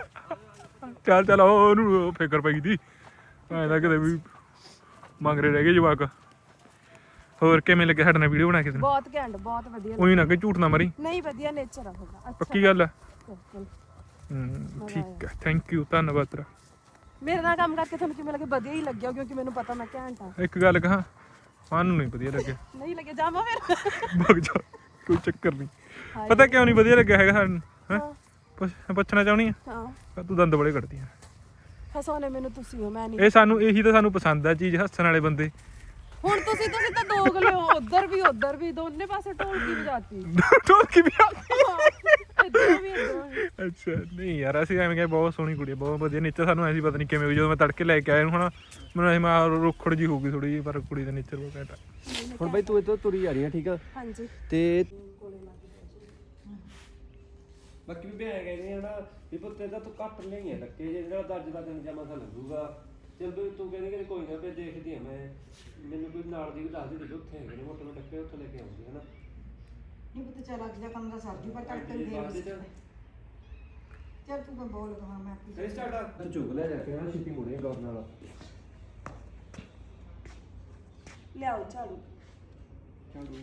ਚੱਲ ਚੱਲ ਉਹ ਉਹਨੂੰ ਫਿਕਰ ਪਈ ਦੀ। ਐਂ ਕਿਤੇ ਵੀ ਮੰਗ ਰਹੇ ਗਏ ਜਵਾਕ। ਹੋਰ ਕਿਵੇਂ ਲੱਗੇ ਸਾਡੇ ਨਾਲ ਵੀਡੀਓ ਬਣਾ ਕੇ ਤੈਨੂੰ? ਬਹੁਤ ਘੈਂਟ ਬਹੁਤ ਵਧੀਆ ਉਹੀ ਨਾ ਕਿ ਝੂਠ ਨਾ ਮਰੀ। ਨਹੀਂ ਵਧੀਆ ਨੇਚਰ ਆ ਉਹਦਾ। ਅੱਛਾ। ਪੱਕੀ ਗੱਲ ਹੈ ਬਿਲਕੁਲ। ਹੂੰ ਠੀਕ ਹੈ ਥੈਂਕ ਯੂ ਧੰਨਵਾਦ ਤੇਰਾ। ਮੇਰੇ ਨਾਲ ਕੰਮ ਕਰਕੇ ਤੁਹਾਨੂੰ ਕਿਵੇਂ ਲੱਗੇ? ਵਧੀਆ ਹੀ ਲੱਗਿਆ ਕਿਉਂਕਿ ਮੈਨੂੰ ਪਤਾ ਮੈਂ ਘੈਂਟ ਆ। ਇੱਕ ਗੱਲ ਕਹਾਂ ਸਾਨੂੰ ਨਹੀਂ ਵਧੀਆ ਲੱਗਿਆ। [LAUGHS] ਨਹੀਂ ਲੱਗਿਆ ਜਾਵਾਂ ਫਿਰ। ਭੱਗ ਜਾ ਕੋਈ ਚੱਕਰ ਨਹੀਂ। ਪਤਾ ਕਿਉਂ ਨਹੀਂ ਵਧੀਆ ਲੱਗਿਆ ਹੈਗਾ ਸਾਨੂੰ ਹੈਂ? ਪੁੱਛ- ਪੁੱਛਣਾ ਚਾਹੁੰਦੀ ਆ? ਹਾਂ। ਤੂੰ ਦੰਦ ਬੜੇ ਕੱਢਦੀ ਆ? ਹਸਾਉਣੇ ਮੈਨੂੰ ਤੁਸੀਂ ਹੋ ਮੈਂ ਨਹੀਂ ਇਹ ਸਾਨੂੰ ਇਹੀ ਤਾਂ ਸਾਨੂੰ ਪਸੰਦ ਆ ਚੀਜ਼ ਹੱਸਣ ਵਾਲੇ ਬੰਦੇ। ਹੁਣ ਤੁਸੀਂ ਤੁਸੀਂ ਤਾਂ ਦੋਗਲੇ ਹੋ ਉਧਰ ਵੀ ਉਧਰ ਵੀ ਦੋਨੇ ਪਾਸੇ ਢੋਲਕੀ ਵਜਾਤੀ। [LAUGHS] ਢੋਲਕੀ ਵੀ ਇੱਧਰ ਵੀ ਇੱਧਰ ਵੀ। ਅੱਛਾ ਨਹੀਂ ਯਾਰ ਅਸੀਂ ਐਵੇਂ ਕਹੇ ਬਹੁਤ ਸੋਹਣੀ ਕੁੜੀ ਆ ਬਹੁਤ ਵਧੀਆ। ਨੇਚਰ ਸਾਨੂੰ ਐਸੀ ਪਤਾ ਨਹੀਂ ਕਿਵੇਂ ਹੋਈ ਜਦੋਂ ਮੈਂ ਤੜਕੇ ਲੈ ਕੇ ਆਇਆ ਨੂੰ ਹਨਾ ਮੈਨੂੰ ਐਸੀ ਮੈਂ ਰੋਖੜ ਜੀ ਹੋ ਗਈ ਥੋੜੀ ਜਿਹੀ ਪਰ ਕੁੜੀ ਦਾ ਨੇਚਰ ਬਹੁਤ ਘੈਂਟ ਆ। ਹੁਣ ਬਈ ਤੂੰ ਇੱਥੋਂ ਤੁਰੀ ਜਾ ਰਹੀ ਆ ਠੀਕ ਆ? ਹਾਂਜੀ। ਤੇ ਬਾਕੀ ਵੀ ਭੈਣ ਕਹਿੰਦੀ ਆ ਨਾ ਵੀ ਪੁੱਤੇ ਦਾ ਤੂੰ ਕੱਟ ਲਈ ਆ ਲੱਕੇ ਜੇ ਜਿਹੜਾ ਦਰਜ ਦਾ ਦਿਨ ਜਮਾ ਤਾਂ ਲੱਗੂਗਾ। ਚਲ ਵੀ ਤੂੰ ਕਹਿੰਦੀ ਕਿ ਕੋਈ ਨਾ ਵੀ ਦੇਖਦੀ ਆ ਮੈਂ। ਮੈਨੂੰ ਕੋਈ ਨਾਲ ਦੀ ਵੀ ਦੱਸ ਦੇ ਕਿ ਉੱਥੇ ਹੈਗੇ ਨੇ ਮੋਟੇ ਮੋਟੇ ਡੱਕੇ ਉੱਥੇ ਲੈ ਕੇ ਆਉਂਦੀ ਹੈ ਨਾ ਨਹੀਂ ਪੁੱਤ ਚੱਲ ਅੱਜ ਦਾ ਕੰਮ ਦਾ ਸਰਜੂ ਪਰ ਤੜਕੇ ਨੂੰ ਫੇਰ ਵਿੱਚ ਚੱਲ ਤੂੰ ਤਾਂ ਬੋਲ ਕਹਾਂ ਮੈਂ ਆਪੀ ਕਰੀ ਸਟਾਰਟ ਆ। ਝੁਕ ਲੈ ਜਾ ਕੇ ਨਾ ਛਿੱਟੀ ਮੁੜੇ ਗੌਰ ਨਾਲ। ਲਿਆਓ ਝਾੜੂ। ਚੱਲ ਤੂੰ